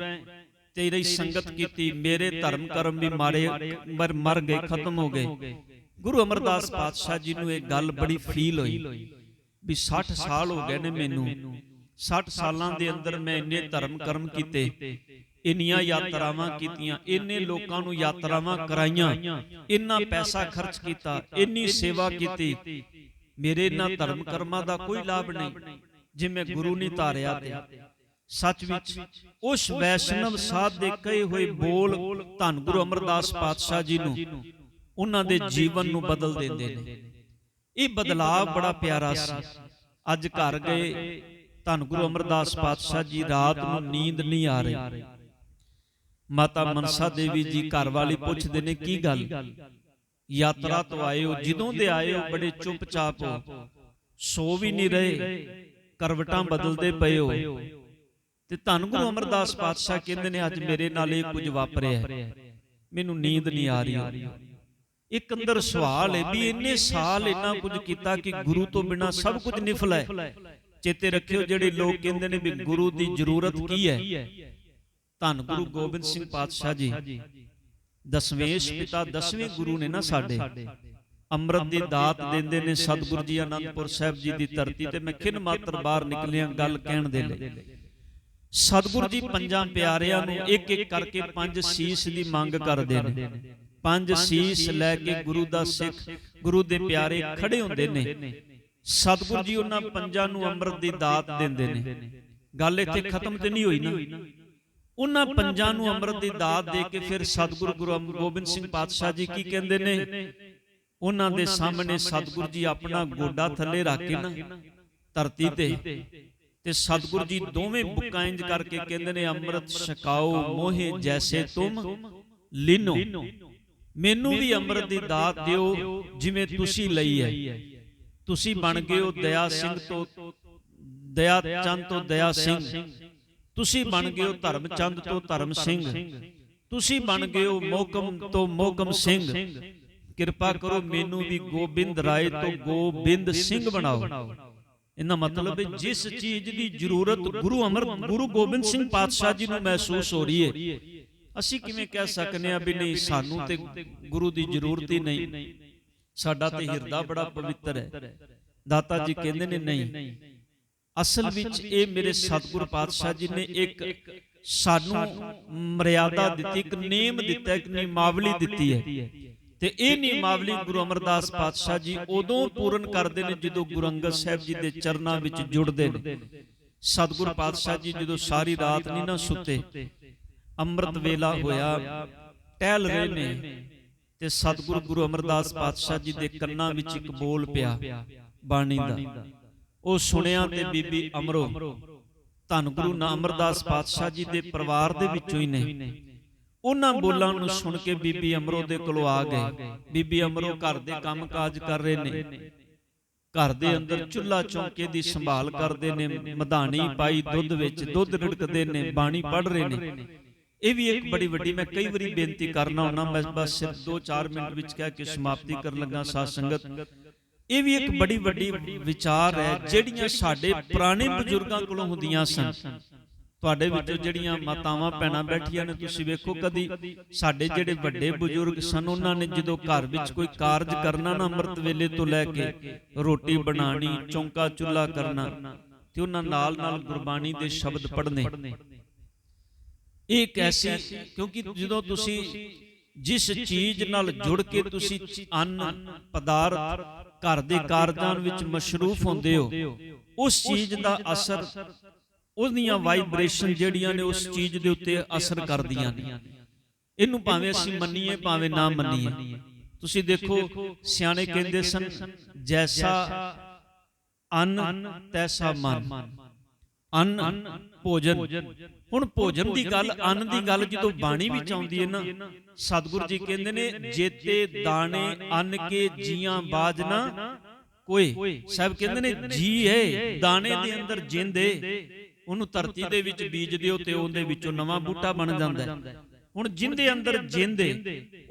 ਤੇਰੀ ਸੰਗਤ ਕੀਤੀ ਮੇਰੇ ਧਰਮ ਕਰਮ ਵੀ ਮਾਰੇ ਮਰ ਮਰ ਗਏ ਖਤਮ ਹੋ ਗਏ। ਗੁਰੂ ਅਮਰਦਾਸ ਪਾਤਸ਼ਾਹ ਜੀ ਨੂੰ ਇਹ ਗੱਲ ਬੜੀ ਫੀਲ ਹੋਈ ਵੀ 60 ਸਾਲ ਹੋ ਗਏ ਨੇ ਮੈਨੂੰ। 60 ਸਾਲਾਂ ਦੇ ਅੰਦਰ ਮੈਂ ਇੰਨੇ ਧਰਮ ਕਰਮ ਕੀਤੇ ਇੰਨੀਆਂ ਯਾਤਰਾਵਾਂ ਕੀਤੀਆਂ ਇੰਨੇ ਲੋਕਾਂ ਨੂੰ ਯਾਤਰਾਵਾਂ ਕਰਾਈਆਂ ਇੰਨਾ ਪੈਸਾ ਖਰਚ ਕੀਤਾ ਇੰਨੀ ਸੇਵਾ ਕੀਤੀ ਮੇਰੇ ਇਹਨਾਂ ਧਰਮ ਕਰਮਾਂ ਦਾ ਕੋਈ ਲਾਭ ਨਹੀਂ ਜਿਵੇਂ ਗੁਰੂ ਨਹੀਂ ਧਾਰਿਆ ਤੇ। ਸੱਚ ਵਿੱਚ ਉਸ ਵੈਸ਼ਨਵ ਸਾਧ ਦੇ ਕਹੇ ਹੋਏ ਬੋਲ ਧੰਨ ਗੁਰੂ ਅਮਰਦਾਸ ਪਾਤਸ਼ਾਹ ਜੀ ਨੂੰ। ਉਹਨਾਂ ਦੇ ਜੀਵਨ ਨੂੰ ਬਦਲ ਦਿੰਦੇ ਨੇ। ਇਹ ਬਦਲਾਅ ਬੜਾ ਪਿਆਰਾ ਸੀ। ਅੱਜ ਘਰ ਗਏ ਧੰਨ ਗੁਰੂ ਅਮਰਦਾਸ ਪਾਤਸ਼ਾਹ ਜੀ ਰਾਤ ਨੂੰ ਨੀਂਦ ਨਹੀਂ ਆ ਰਹੀ। ਮਾਤਾ ਮਨਸਾ ਦੇਵੀ ਜੀ ਘਰ ਵਾਲੀ ਪੁੱਛਦੇ ਨੇ ਕੀ ਗੱਲ? ਯਾਤਰਾ ਤੋਂ ਆਏ ਹੋ ਜਦੋਂ ਦੇ ਆਏ ਹੋ ਬੜੇ ਚੁੱਪਚਾਪ ਹੋ। ਸੋ ਵੀ ਨਹੀਂ ਰਹੇ ਕਰਵਟਾਂ ਬਦਲਦੇ ਪਏ ਹੋ। ਤੇ ਧੰਨ ਗੁਰੂ ਅਮਰਦਾਸ ਪਾਤਸ਼ਾਹ ਕਹਿੰਦੇ ਨੇ ਅੱਜ ਮੇਰੇ ਨਾਲ ਇਹ ਕੁਝ ਵਾਪਰਿਆ ਹੈ। ਮੈਨੂੰ ਨੀਂਦ ਨਹੀਂ ਆ ਰਹੀ ਇੱਕ ਅੰਦਰ ਸਵਾਲ ਹੈ ਵੀ ਇੰਨੇ ਸਾਲ ਇੰਨਾ ਕੁਝ ਕੀਤਾ ਕਿ ਗੁਰੂ ਤੋਂ ਬਿਨਾ ਸਭ ਕੁਝ ਨਿਫਲ ਹੈ। ਚੇਤੇ ਰੱਖਿਓ ਜਿਹੜੇ ਲੋਕ ਕਹਿੰਦੇ ਨੇ ਵੀ ਗੁਰੂ ਦੀ ਜ਼ਰੂਰਤ ਕੀ ਹੈ। ਧੰਨ ਗੁਰੂ ਗੋਬਿੰਦ ਸਿੰਘ ਪਾਤਸ਼ਾਹ ਜੀ। ਦਸਵੇਸ਼ ਪਿਤਾ ਦਸਵੇਂ ਗੁਰੂ ਨੇ ਨਾ ਸਾਡੇ। ਅੰਮ੍ਰਿਤ ਦੀ ਦਾਤ ਦਿੰਦੇ ਨੇ ਸਤਿਗੁਰੂ ਜੀ ਅਨੰਦਪੁਰ ਸਾਹਿਬ ਜੀ ਦੀ ਧਰਤੀ ਤੇ ਮੈਂ ਖਿਨ ਮਾਤਰ ਬਾਹਰ ਨਿਕਲਿਆ ਗੱਲ ਕਹਿਣ ਦੇ ਲਈ ਸਤਿਗੁਰੂ ਜੀ ਪੰਜਾਂ ਪਿਆਰਿਆਂ ਨੂੰ ਇੱਕ ਇੱਕ ਕਰਕੇ ਪੰਜ ਸੀਸ ਦੀ ਮੰਗ ਕਰਦੇ ਨੇ। ਪੰਜ ਸੀਸ ਲੈ ਕੇ ਗੁਰੂ ਦਾ ਸਿੱਖ ਗੁਰੂ ਦੇ ਪਿਆਰੇ ਖੜੇ ਹੁੰਦੇ ਨੇ। ਸਤਿਗੁਰੂ ਜੀ ਉਹਨਾਂ ਪੰਜਾਂ ਨੂੰ ਅੰਮ੍ਰਿਤ ਦੀ ਦਾਤ ਦਿੰਦੇ ਨੇ। ਗੱਲ ਇੱਥੇ ਖਤਮ ਤੇ ਨਹੀਂ ਹੋਈ ਨਾ। ਉਹਨਾਂ ਪੰਜਾਂ ਨੂੰ ਅੰਮ੍ਰਿਤ ਦੀ ਦਾਤ ਦੇ ਕੇ ਫਿਰ ਸਤਿਗੁਰੂ ਗੁਰੂ ਗੋਬਿੰਦ ਸਿੰਘ ਪਾਤਸ਼ਾਹ ਜੀ ਕੀ ਕਹਿੰਦੇ ਨੇ ਉਹਨਾਂ ਦੇ ਸਾਹਮਣੇ ਸਤਿਗੁਰੂ ਜੀ ਆਪਣਾ ਗੋਡਾ ਥੱਲੇ ਰੱਖ ਕੇ ਨਾ ਧਰਤੀ ਤੇ ਤੇ। ਸਤਿਗੁਰੂ ਜੀ ਦੋਵੇਂ ਬੁੱਕਾਂ ਇੰਜ ਕਰਕੇ ਕਹਿੰਦੇ ਨੇ ਅੰਮ੍ਰਿਤ ਛਕਾਓ ਮੋਹੇ ਜੈਸੇ ਤੁਮ ਲਿਨੋ। ਮੈਨੂੰ ਵੀ ਅੰਮ੍ਰਿਤ ਦੀ ਦਾਤ ਦਿਓ ਜਿਵੇਂ ਤੁਸੀਂ ਲਈ ਹੈ। ਤੁਸੀਂ ਬਣ ਗਏ ਹੋ ਦਇਆ ਸਿੰਘ ਤੋਂ ਦਇਆ ਚੰਦ ਤੋਂ ਦਇਆ ਸਿੰਘ। ਤੁਸੀਂ ਬਣ ਗਏ ਹੋ ਧਰਮ ਚੰਦ ਤੋਂ ਧਰਮ ਸਿੰਘ। ਤੁਸੀਂ ਬਣ ਗਏ ਹੋ ਮੋਕਮ ਤੋਂ ਮੋਕਮ ਸਿੰਘ। ਕਿਰਪਾ ਕਰੋ ਮੈਨੂੰ ਵੀ ਗੋਬਿੰਦ ਰਾਏ ਤੋਂ ਗੋਬਿੰਦ ਸਿੰਘ ਬਣਾਓ। ਇਹਦਾ ਮਤਲਬ ਹੈ ਜਿਸ ਚੀਜ਼ ਦੀ ਜ਼ਰੂਰਤ ਗੁਰੂ ਅਮਰ ਗੁਰੂ ਗੋਬਿੰਦ ਸਿੰਘ ਪਾਤਸ਼ਾਹ ਜੀ ਨੂੰ ਮਹਿਸੂਸ ਹੋ ਰਹੀ ਹੈ। ਅਸੀਂ ਕਿਵੇਂ ਕਹਿ ਸਕਨੇ ਆ ਵੀ ਨਹੀਂ ਸਾਨੂੰ ਤੇ ਗੁਰੂ ਦੀ ਜ਼ਰੂਰਤ ਹੀ ਨਹੀਂ। ਸਾਡਾ ਤੇ ਹਿਰਦਾ ਬੜਾ ਪਵਿੱਤਰ ਹੈ। ਦਾਤਾ ਜੀ ਕਹਿੰਦੇ ਨੇ ਨਹੀਂ। ਅਸਲ ਵਿੱਚ ਇਹ ਮੇਰੇ ਸਤਿਗੁਰ ਪਾਤਸ਼ਾਹ ਜੀ ਨੇ ਇੱਕ ਸਾਨੂੰ ਮਰਿਆਦਾ ਦਿੱਤੀ ਇੱਕ ਨੇਮ ਦਿੱਤਾ ਇੱਕ ਨਿਯਮਾਵਲੀ ਦਿੱਤੀ ਹੈ। ਤੇ ਇਹ ਨਿਯਮਾਵਲੀ ਗੁਰੂ ਅਮਰਦਾਸ ਪਾਤਸ਼ਾਹ ਜੀ ਉਦੋਂ ਪੂਰਨ ਕਰਦੇ ਨੇ ਜਦੋਂ ਗੁਰੂ ਅੰਗਦ ਸਾਹਿਬ ਜੀ ਦੇ ਚਰਨਾਂ ਵਿੱਚ ਜੁੜਦੇ ਨੇ। ਸਤਿਗੁਰ ਪਾਤਸ਼ਾਹ ਜੀ ਜਦੋਂ ਸਾਰੀ ਰਾਤ ਨਹੀਂ ਨਾ ਸੁੱਤੇ ਅੰਮ੍ਰਿਤ ਵੇਲਾ ਹੋਇਆ ਟਹਿਲ ਰਹੇ ਨੇ। ਤੇ ਸਤਿਗੁਰੂ ਗੁਰੂ ਅਮਰਦਾਸ ਪਾਤਸ਼ਾਹ ਜੀ ਦੇ ਕੰਨਾਂ ਵਿੱਚ ਇੱਕ ਬੋਲ ਪਿਆ ਬਾਣੀ ਦਾ ਉਹ ਸੁਣਿਆ ਤੇ ਬੀਬੀ ਅਮਰੋ। ਧੰਨ ਗੁਰੂ ਅਮਰਦਾਸ ਪਾਤਸ਼ਾਹ ਜੀ ਦੇ ਪਰਿਵਾਰ ਦੇ ਵਿੱਚੋਂ ਹੀ ਨੇ। ਉਹਨਾਂ ਬੋਲਾਂ ਨੂੰ ਸੁਣ ਕੇ ਬੀਬੀ ਅਮਰੋ ਦੇ ਕੋਲੋਂ ਆ ਗਏ। ਬੀਬੀ ਅਮਰੋ ਘਰ ਦੇ ਕੰਮ ਕਾਜ ਕਰ ਰਹੇ ਨੇ। ਘਰ ਦੇ ਅੰਦਰ ਚੁੱਲ੍ਹਾ ਚੌਂਕੇ ਦੀ ਸੰਭਾਲ ਕਰਦੇ ਨੇ। ਮਧਾਣੀ ਪਾਈ ਦੁੱਧ ਵਿੱਚ ਦੁੱਧ ਰਿੜਕਦੇ ਨੇ ਬਾਣੀ ਪੜ੍ਹ ਰਹੇ ਨੇ। ਇਹ ਵੀ ਇੱਕ ਬੜੀ ਵੱਡੀ ਮੈਂ ਕਈ ਵਾਰੀ ਬੇਨਤੀ ਕਰਨਾ ਹੁੰਦਾ ਮੈਂ ਬਸ ਸਿਰਫ 2-4 ਮਿੰਟ ਵਿੱਚ ਕਹਿ ਕੇ ਸਮਾਪਤੀ ਕਰਨ ਲੱਗਾ ਸਾਧ ਸੰਗਤ। ਇਹ ਵੀ ਇੱਕ ਬੜੀ ਵੱਡੀ ਵਿਚਾਰ ਹੈ ਜਿਹੜੀਆਂ ਸਾਡੇ ਪੁਰਾਣੇ ਬਜ਼ੁਰਗਾਂ ਕੋਲੋਂ ਹੁੰਦੀਆਂ ਸਨ। ਤੁਹਾਡੇ ਵਿੱਚੋਂ ਜਿਹੜੀਆਂ ਮਾਤਾਵਾਂ ਭੈਣਾਂ ਬੈਠੀਆਂ ਨੇ ਤੁਸੀਂ ਵੇਖੋ ਕਦੀ ਸਾਡੇ ਜਿਹੜੇ ਵੱਡੇ ਬਜ਼ੁਰਗ ਸਨ ਉਹਨਾਂ ਨੇ ਜਦੋਂ ਘਰ ਵਿੱਚ ਕੋਈ ਕਾਰਜ ਕਰਨਾ ਨਾ ਅੰਮ੍ਰਿਤ ਵੇਲੇ ਤੋਂ ਲੈ ਕੇ ਰੋਟੀ ਬਣਾਣੀ ਚੌਂਕਾ ਚੁੱਲਾ ਕਰਨਾ ਤੇ ਉਹਨਾਂ ਨਾਲ ਨਾਲ ਗੁਰਬਾਣੀ ਦੇ ਸ਼ਬਦ ਪੜ੍ਹਨੇ। ਇਹ ਇੱਕ ਐਸੀ ਕਿਉਂਕਿ ਜਦੋਂ ਤੁਸੀਂ ਜਿਸ ਚੀਜ਼ ਨਾਲ ਜੁੜ ਕੇ ਤੁਸੀਂ ਅੰਨ ਪਦਾਰਥ ਘਰ ਦੇ ਕਾਰਜਾਂ ਵਿੱਚ ਮਸ਼ਰੂਫ ਹੁੰਦੇ ਹੋ। ਉਸ ਚੀਜ਼ ਦਾ ਅਸਰ ਉਹਦੀਆਂ ਵਾਈਬ੍ਰੇਸ਼ਨ ਜਿਹੜੀਆਂ ਨੇ ਉਸ ਚੀਜ਼ ਦੇ ਉੱਤੇ ਅਸਰ ਕਰਦੀਆਂ ਨੇ। ਇਹਨੂੰ ਭਾਵੇਂ ਅਸੀਂ ਮੰਨੀਏ ਭਾਵੇਂ ਨਾ ਮੰਨੀਏ। ਤੁਸੀਂ ਦੇਖੋ ਸਿਆਣੇ ਕਹਿੰਦੇ ਸਨ ਜੈਸਾ ਅੰਨ ਤੈਸਾ ਮਨ। ਅੰਨ ਭੋਜਨ। ਹੁਣ ਭੋਜਨ ਦੀ ਗੱਲ ਅੰਨ ਦੀ ਗੱਲ ਜਦੋਂ ਬਾਣੀ ਵਿੱਚ ਆਉਂਦੀ ਹੈ ਨਾ ਸਤਿਗੁਰੂ ਜੀ ਕਹਿੰਦੇ ਨੇ ਜੇਤੇ ਦਾਣੇ ਅੰਨ ਕੇ ਜੀਆਂ ਬਾਜ ਨਾ। ਕੋਈ ਸਭ ਕਹਿੰਦੇ ਨੇ ਜੀ ਹੈ ਦਾਣੇ ਦੇ ਅੰਦਰ ਜਿੰਦ ਉਹਨੂੰ ਧਰਤੀ ਦੇ ਵਿੱਚ ਬੀਜ ਦਿਓ ਤੇ ਉਹਦੇ ਵਿੱਚੋਂ ਨਵਾਂ ਬੂਟਾ ਬਣ ਜਾਂਦਾ ਹੈ। ਹੁਣ ਜਿੰਦੇ ਅੰਦਰ ਜਿੰਦ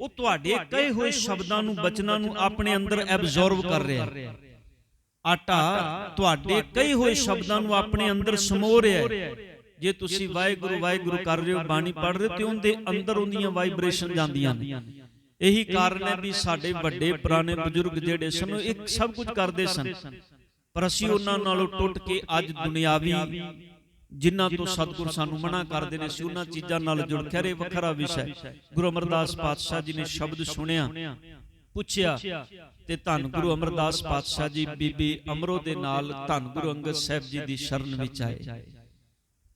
ਉਹ ਤੁਹਾਡੇ ਕਹੇ ਹੋਏ ਸ਼ਬਦਾਂ ਨੂੰ ਬਚਨਾਂ ਨੂੰ ਆਪਣੇ ਅੰਦਰ ਐਬਜ਼ੌਰਬ ਕਰ ਰਿਹਾ ਹੈ। ਆਟਾ ਤੁਹਾਡੇ ਕਈ ਹੋਏ ਸ਼ਬਦਾਂ ਨੂੰ ਆਪਣੇ ਅੰਦਰ ਸਮੋ ਰਿਹਾ ਹੈ। ਜੇ ਤੁਸੀਂ ਵਾਹਿਗੁਰੂ ਵਾਹਿਗੁਰੂ ਕਰ ਰਹੇ ਹੋ ਬਾਣੀ ਪੜ੍ਹ ਰਹੇ ਹੋ ਤੇ ਉਹਦੇ ਅੰਦਰ ਉਹਦੀਆਂ ਵਾਈਬ੍ਰੇਸ਼ਨ ਜਾਂਦੀਆਂ ਨੇ। ਇਹੀ ਕਾਰਨ ਹੈ ਵੀ ਸਾਡੇ ਵੱਡੇ ਪੁਰਾਣੇ ਬਜ਼ੁਰਗ ਜਿਹੜੇ ਸਨ ਉਹ ਇੱਕ ਸਭ ਕੁਝ ਕਰਦੇ ਸਨ। ਪਰ ਅਸੀਂ ਉਹਨਾਂ ਨਾਲੋਂ ਟੁੱਟ ਕੇ ਅੱਜ ਦੁਨਿਆਵੀ ਜਿਨ੍ਹਾਂ ਤੋਂ ਸਤਿਗੁਰ ਸਾਨੂੰ ਮਨਾ ਕਰਦੇ ਨੇ ਸੀ ਉਹਨਾਂ ਚੀਜ਼ਾਂ ਨਾਲ ਜੁੜ ਕੇ ਰੇ ਵੱਖਰਾ ਵਿਸ਼ਾ ਗੁਰੂ ਅਮਰਦਾਸ ਪਾਤਸ਼ਾਹ ਜੀ ਨੇ ਸ਼ਬਦ ਸੁਣਿਆ। ਪੁੱਛਿਆ ਤੇ ਧੰਨ ਗੁਰੂ ਅਮਰਦਾਸ ਪਾਤਸ਼ਾਹ ਜੀ ਬੀਬੀ ਅਮਰੋ ਦੇ ਨਾਲ ਧੰਨ ਗੁਰੂ ਅੰਗਦ ਸਾਹਿਬ ਜੀ ਦੀ ਸ਼ਰਨ ਵਿੱਚ ਆਏ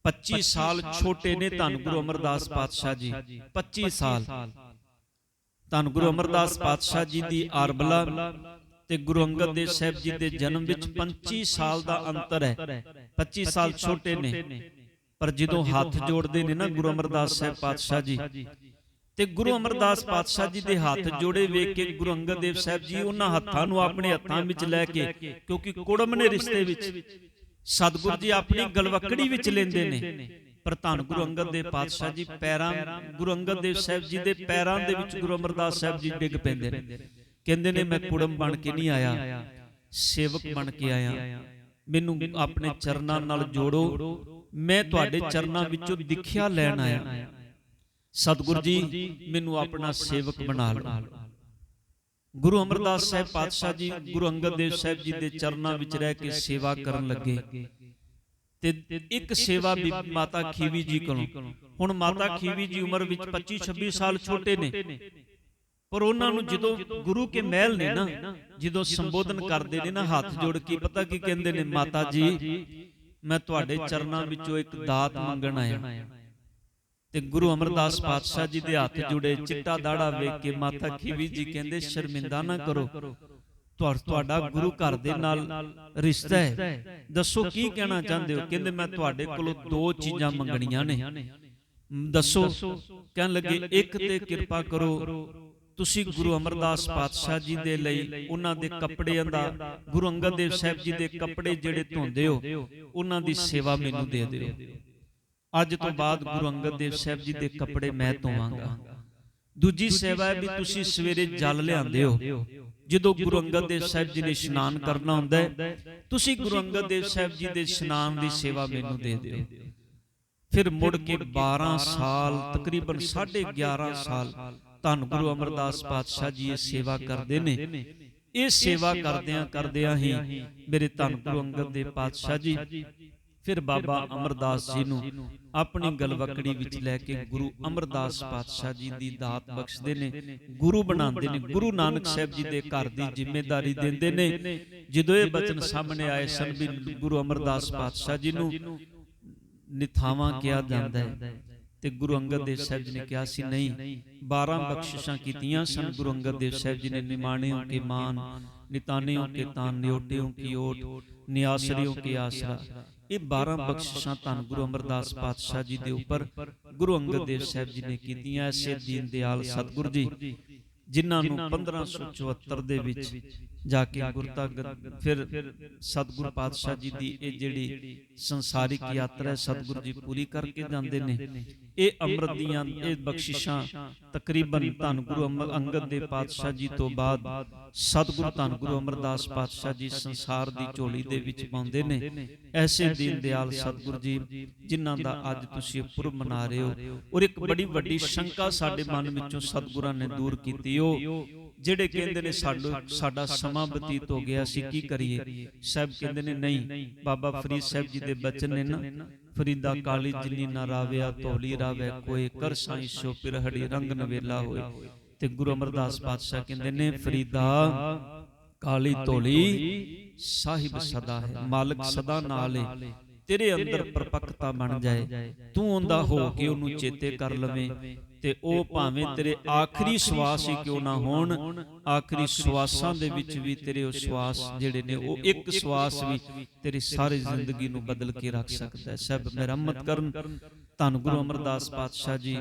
25 ਸਾਲ ਛੋਟੇ ਨੇ ਧੰਨ ਗੁਰੂ ਅਮਰਦਾਸ ਪਾਤਸ਼ਾਹ ਜੀ। 25 ਸਾਲ। ਧੰਨ ਗੁਰੂ ਅਮਰਦਾਸ ਪਾਤਸ਼ਾਹ ਜੀ ਦੀ ਆਰਬਲਾ ਤੇ ਗੁਰੂ ਅੰਗਦ ਦੇਵ ਸਾਹਿਬ ਜੀ ਦੇ ਜਨਮ ਵਿੱਚ 25 ਸਾਲ ਦਾ ਅੰਤਰ ਹੈ। 25 ਸਾਲ ਛੋਟੇ ਨੇ। ਪਰ ਜਦੋਂ ਹੱਥ ਜੋੜਦੇ ਨੇ ਨਾ ਗੁਰੂ ਅਮਰਦਾਸ ਸਾਹਿਬ ਪਾਤਸ਼ਾਹ ਜੀ। ਤੇ ਗੁਰੂ ਅਮਰਦਾਸ ਪਾਤਸ਼ਾਹ ਜੀ ਦੇ ਹੱਥ ਜੋੜੇ ਵੇਖ ਕੇ ਗੁਰੂ ਅੰਗਦ ਦੇਵ ਸਾਹਿਬ ਜੀ ਉਹਨਾਂ ਹੱਥਾਂ ਨੂੰ ਆਪਣੇ ਹੱਥਾਂ ਵਿੱਚ ਲੈ ਕੇ ਕਿਉਂਕਿ ਕੁੜਮ ਨੇ ਰਿਸ਼ਤੇ ਵਿੱਚ ਸਤਿਗੁਰੂ ਜੀ ਆਪਣੀ ਗਲਵਕੜੀ ਵਿੱਚ ਲੈਂਦੇ ਨੇ। ਪਰ ਧੰਨ ਗੁਰੂ ਅੰਗਦ ਦੇਵ ਪਾਤਸ਼ਾਹ ਜੀ ਪੈਰਾਂ ਗੁਰੂ ਅੰਗਦ ਦੇਵ ਸਾਹਿਬ ਜੀ ਦੇ ਪੈਰਾਂ ਦੇ ਵਿੱਚ ਗੁਰੂ ਅਮਰਦਾਸ ਸਾਹਿਬ ਜੀ ਡਿੱਗ ਪੈਂਦੇ ਨੇ। ਕਹਿੰਦੇ ਨੇ ਮੈਂ ਕੁੜਮ ਬਣ ਕੇ ਨਹੀਂ ਆਇਆ। ਸੇਵਕ ਬਣ ਕੇ ਆਇਆ। ਮੈਨੂੰ ਆਪਣੇ ਚਰਨਾਂ ਨਾਲ ਜੋੜੋ ਮੈਂ ਤੁਹਾਡੇ ਚਰਨਾਂ ਵਿੱਚੋਂ ਦਿਖਿਆ ਲੈਣ ਆਇਆ ਸਤਿਗੁਰੂ ਜੀ ਮੈਨੂੰ ਆਪਣਾ ਸੇਵਕ ਬਣਾ ਲਓ। ਗੁਰੂ ਅਮਰਦਾਸ ਸਾਹਿਬ ਪਾਤਸ਼ਾਹ ਜੀ ਗੁਰੂ ਅੰਗਦ ਦੇਵ ਸਾਹਿਬ ਜੀ ਦੇ ਚਰਨਾਂ ਵਿੱਚ ਰਹਿ ਕੇ ਸੇਵਾ ਕਰਨ ਲੱਗੇ। ਤੇ ਇੱਕ ਸੇਵਾ ਮਾਤਾ ਖੀਵੀ ਜੀ ਕੋਲੋਂ। ਹੁਣ ਮਾਤਾ ਖੀਵੀ ਜੀ ਉਮਰ ਵਿੱਚ 25 26 ਸਾਲ ਛੋਟੇ ਨੇ। ਪਰ ਉਹਨਾਂ ਨੂੰ ਜਦੋਂ ਗੁਰੂ ਕੇ ਮਹਿਲ ਨੇ ਨਾ ਜਦੋਂ ਸੰਬੋਧਨ ਕਰਦੇ ਨੇ ਨਾ ਹੱਥ ਜੋੜ ਕੇ ਪਤਾ ਕੀ ਕਹਿੰਦੇ ਨੇ ਮਾਤਾ ਜੀ ਮੈਂ ਤੁਹਾਡੇ ਚਰਨਾਂ ਵਿੱਚੋਂ ਇੱਕ ਦਾਤ ਮੰਗਣ ਆਇਆ। ਤੇ ਗੁਰੂ ਅਮਰਦਾਸ ਪਾਤਸ਼ਾਹ ਜੀ ਦੇ ਹੱਥ ਜੁੜੇ ਚਿੱਟਾ ਦਾੜਾ ਵੇਖ ਕੇ ਮਾਤਾ ਖੀਵੀ ਜੀ ਕਹਿੰਦੇ, ਸ਼ਰਮਿੰਦਾ ਨਾ ਕਰੋ। ਤੁਹਾਡਾ ਗੁਰੂ ਘਰ ਦੇ ਨਾਲ ਰਿਸ਼ਤਾ ਹੈ। ਦੱਸੋ ਕੀ ਕਹਿਣਾ ਚਾਹੁੰਦੇ ਹੋ? ਕਹਿੰਦੇ, ਮੈਂ ਤੁਹਾਡੇ ਕੋਲੋਂ ਦੋ ਚੀਜ਼ਾਂ ਮੰਗਣੀਆਂ ਨੇ। ਦੱਸੋ, ਕਹਿਣ ਲੱਗੇ, ਇੱਕ ਤੇ ਕਿਰਪਾ ਕਰੋ, ਤੁਸੀਂ ਗੁਰੂ ਅਮਰਦਾਸ ਪਾਤਸ਼ਾਹ ਜੀ ਦੇ ਲਈ ਉਹਨਾਂ ਦੇ ਕੱਪੜਿਆਂ ਦਾ, ਗੁਰੂ ਅੰਗਦ ਦੇਵ ਸਾਹਿਬ ਜੀ ਦੇ ਕੱਪੜੇ ਜਿਹੜੇ ਧੋਂਦੇ ਹੋ, ਉਹਨਾਂ ਦੀ ਸੇਵਾ ਮੈਨੂੰ ਦੇ ਦਿਓ। ਅੱਜ ਤੋਂ ਬਾਅਦ ਗੁਰੂ ਅੰਗਦ ਦੇਵ ਸਾਹਿਬ ਜੀ ਦੇ ਕੱਪੜੇ ਮੈਂ ਧੋਵਾਂਗਾ। ਦੂਜੀ ਸੇਵਾ ਹੈ ਵੀ ਤੁਸੀਂ ਸਵੇਰੇ ਜਲ ਲਿਆਂਦੇ ਹੋ। ਜਦੋਂ ਗੁਰੂ ਅੰਗਦ ਦੇਵ ਸਾਹਿਬ ਜੀ ਨੇ ਇਸ਼ਨਾਨ ਕਰਨਾ ਹੁੰਦਾ ਹੈ ਤੁਸੀਂ ਗੁਰੂ ਅੰਗਦ ਦੇਵ ਸਾਹਿਬ ਜੀ ਦੇ ਇਸ਼ਨਾਨ ਦੀ ਸੇਵਾ ਮੈਨੂੰ ਦੇ ਦਿਓ। ਫਿਰ ਮੁੜ ਕੇ 12 ਸਾਲ ਤਕਰੀਬਨ 11.5 ਸਾਲ ਧੰਨ ਗੁਰੂ ਅਮਰਦਾਸ ਪਾਤਸ਼ਾਹ ਜੀ ਇਹ ਸੇਵਾ ਕਰਦੇ ਨੇ। ਇਹ ਸੇਵਾ ਕਰਦਿਆਂ ਕਰਦਿਆਂ ਹੀ ਮੇਰੇ ਧੰਨ ਗੁਰੂ ਅੰਗਦ ਦੇਵ ਪਾਤਸ਼ਾਹ ਜੀ ਫਿਰ ਬਾਬਾ ਅਮਰਦਾਸ ਜੀ ਨੂੰ ਆਪਣੀ ਗਲਵਕੜੀ ਵਿੱਚ ਲੈ ਕੇ ਗੁਰੂ ਅਮਰਦਾਸ ਪਾਤਸ਼ਾਹ ਜੀ ਦੀ ਦਾਤ ਬਖਸ਼ਦੇ ਨੇ ਗੁਰੂ ਬਣਾਉਂਦੇ ਨੇ ਗੁਰੂ ਨਾਨਕ ਸਾਹਿਬ ਜੀ ਦੇ ਘਰ ਦੀ ਜ਼ਿੰਮੇਵਾਰੀ ਦਿੰਦੇ ਨੇ। ਜਦੋਂ ਇਹ ਬਚਨ ਸਾਹਮਣੇ ਆਏ ਸਨ ਵੀ ਗੁਰੂ ਅਮਰਦਾਸ ਪਾਤਸ਼ਾਹ ਜੀ ਨੂੰ ਨਿਥਾਵਾਂ ਕਿਹਾ ਜਾਂਦਾ ਹੈ। ਤੇ ਗੁਰੂ ਅੰਗਦ ਦੇਵ ਸਾਹਿਬ ਜੀ ਨੇ ਕਿਹਾ ਸੀ ਨਹੀਂ 12 ਬਖਸ਼ਿਸ਼ਾਂ ਕੀਤੀਆਂ ਸਨ ਗੁਰੂ ਅੰਗਦ ਦੇਵ ਸਾਹਿਬ ਜੀ ਨੇ ਨਿਮਾਣਿਓ ਕੇ ਮਾਨ ਨਿਤਾਨਿਓ ਕੇ ਤਾਨ ਨਿਓਟਿਓ ਕੀ ਓਟ ਨਿਆਸਰਿਓ ਕੇ ਆਸਰਾ ਇਹ 12 ਬਖਸ਼ਿਸ਼ਾਂ ਧੰਨ ਗੁਰੂ ਅਮਰਦਾਸ ਪਾਤਸ਼ਾਹ ਜੀ ਦੇ ਉੱਪਰ ਗੁਰੂ ਅੰਗਦ ਦੇਵ ਸਾਹਿਬ ਜੀ ਨੇ ਕੀਤੀਆਂ ਐਸੇ ਦੀਨ ਦਿਆਲ ਸਤਿਗੁਰੂ ਜੀ, ਜਿਨ੍ਹਾਂ ਨੂੰ 1574 ਦੇ ਵਿੱਚ ਜਾ ਕੇ ਗੁਰਤਾ ਫਿਰ ਸਤਿਗੁਰੂ ਪਾਤਸ਼ਾਹ ਜੀ ਦੀ ਇਹ ਜਿਹੜੀ ਸੰਸਾਰਿਕ ਯਾਤਰਾ ਹੈ, ਸਤਿਗੁਰੂ ਜੀ ਪੂਰੀ ਕਰਕੇ ਜਾਂਦੇ ਨੇ। ਇਹ ਅੰਮ੍ਰਿਤ ਦੀਆਂ ਇਹ ਬਖਸ਼ਿਸ਼ਾਂ ਤਕਰੀਬਨ ਧੰਨ ਗੁਰੂ ਅੰਗਦ ਦੇ ਪਾਤਸ਼ਾਹ ਜੀ ਤੋਂ ਬਾਅਦ ਸਤਿਗੁਰੂ ਧੰਨ ਗੁਰੂ ਅਮਰਦਾਸ ਪਾਤਸ਼ਾਹ ਜੀ ਸੰਸਾਰ ਦੀ ਝੋਲੀ ਦੇ ਵਿੱਚ ਪਾਉਂਦੇ ਨੇ। ਐਸੇ ਦੀਨ ਦਿਆਲ ਸਤਿਗੁਰ ਜੀ, ਜਿਨ੍ਹਾਂ ਦਾ ਅੱਜ ਤੁਸੀਂ ਪੁਰਬ ਮਨਾ ਰਹੇ ਹੋ। ਔਰ ਇੱਕ ਬੜੀ ਵੱਡੀ ਸ਼ੰਕਾ ਸਾਡੇ ਮਨ ਵਿੱਚੋਂ ਸਤਿਗੁਰਾਂ ਨੇ ਦੂਰ ਕੀਤੀ। ਉਹ ਜਿਹੜੇ ਕਹਿੰਦੇ ਨੇ ਸਾਡੋ ਸਾਡਾ ਸਮਾਂ ਬਤੀਤ ਹੋ ਗਿਆ ਸੀ ਕੀ ਕਰੀਏ? ਸਾਹਿਬ ਕਹਿੰਦੇ ਨੇ ਨਹੀਂ ਬਾਬਾ ਫਰੀਦ ਸਾਹਿਬ ਜੀ ਦੇ ਬਚਨ ਨੇ ਨਾ ਫਰੀਦਾ ਕਾਲੀ ਜਿਨੀ ਨਾ ਰਾਵਿਆ ਤੋਲੀ ਰਾਵੇ ਕੋਈ ਕਰ ਸਾਈ ਸੋ ਪਿਰਹੜੀ ਰੰਗ ਨਵੇਲਾ ਹੋਏ। ਤੇ ਗੁਰੂ ਅਮਰਦਾਸ ਪਾਤਸ਼ਾਹ ਕਹਿੰਦੇ ਨੇ ਫਰੀਦਾ ਕਾਲੀ ਤੋਲੀ ਸਾਹਿਬ ਸਦਾ ਹੈ ਮਾਲਕ ਸਦਾ ਨਾਲ ਹੈ ਤੇਰੇ ਅੰਦਰ ਪਰਪੱਕਤਾ ਬਣ ਜਾਏ ਤੂੰ ਉਹਦਾ ਹੋ ਕੇ ਉਹਨੂੰ ਚੇਤੇ ਕਰ ਲਵੇਂ। ਤੇ ਉਹ ਭਾਵੇਂ ਤੇਰੇ ਆਖਰੀ ਸਵਾਸ ਹੀ ਕਿਉਂ ਨਾ ਹੋਣ ਆਖਰੀ ਸਵਾਸਾਂ ਦੇ ਵਿੱਚ ਵੀ ਤੇਰੇ ਉਹ ਸਵਾਸ ਜਿਹੜੇ ਨੇ ਉਹ ਇੱਕ ਸਵਾਸ ਵੀ ਤੇਰੀ ਸਾਰੀ ਜ਼ਿੰਦਗੀ ਨੂੰ ਬਦਲ ਕੇ ਰੱਖ ਸਕਦਾ ਹੈ। ਸਭ ਮਿਹਰਮਤ ਕਰਨ ਧੰਨ ਗੁਰੂ ਅਮਰਦਾਸ ਪਾਤਸ਼ਾਹ ਜੀ।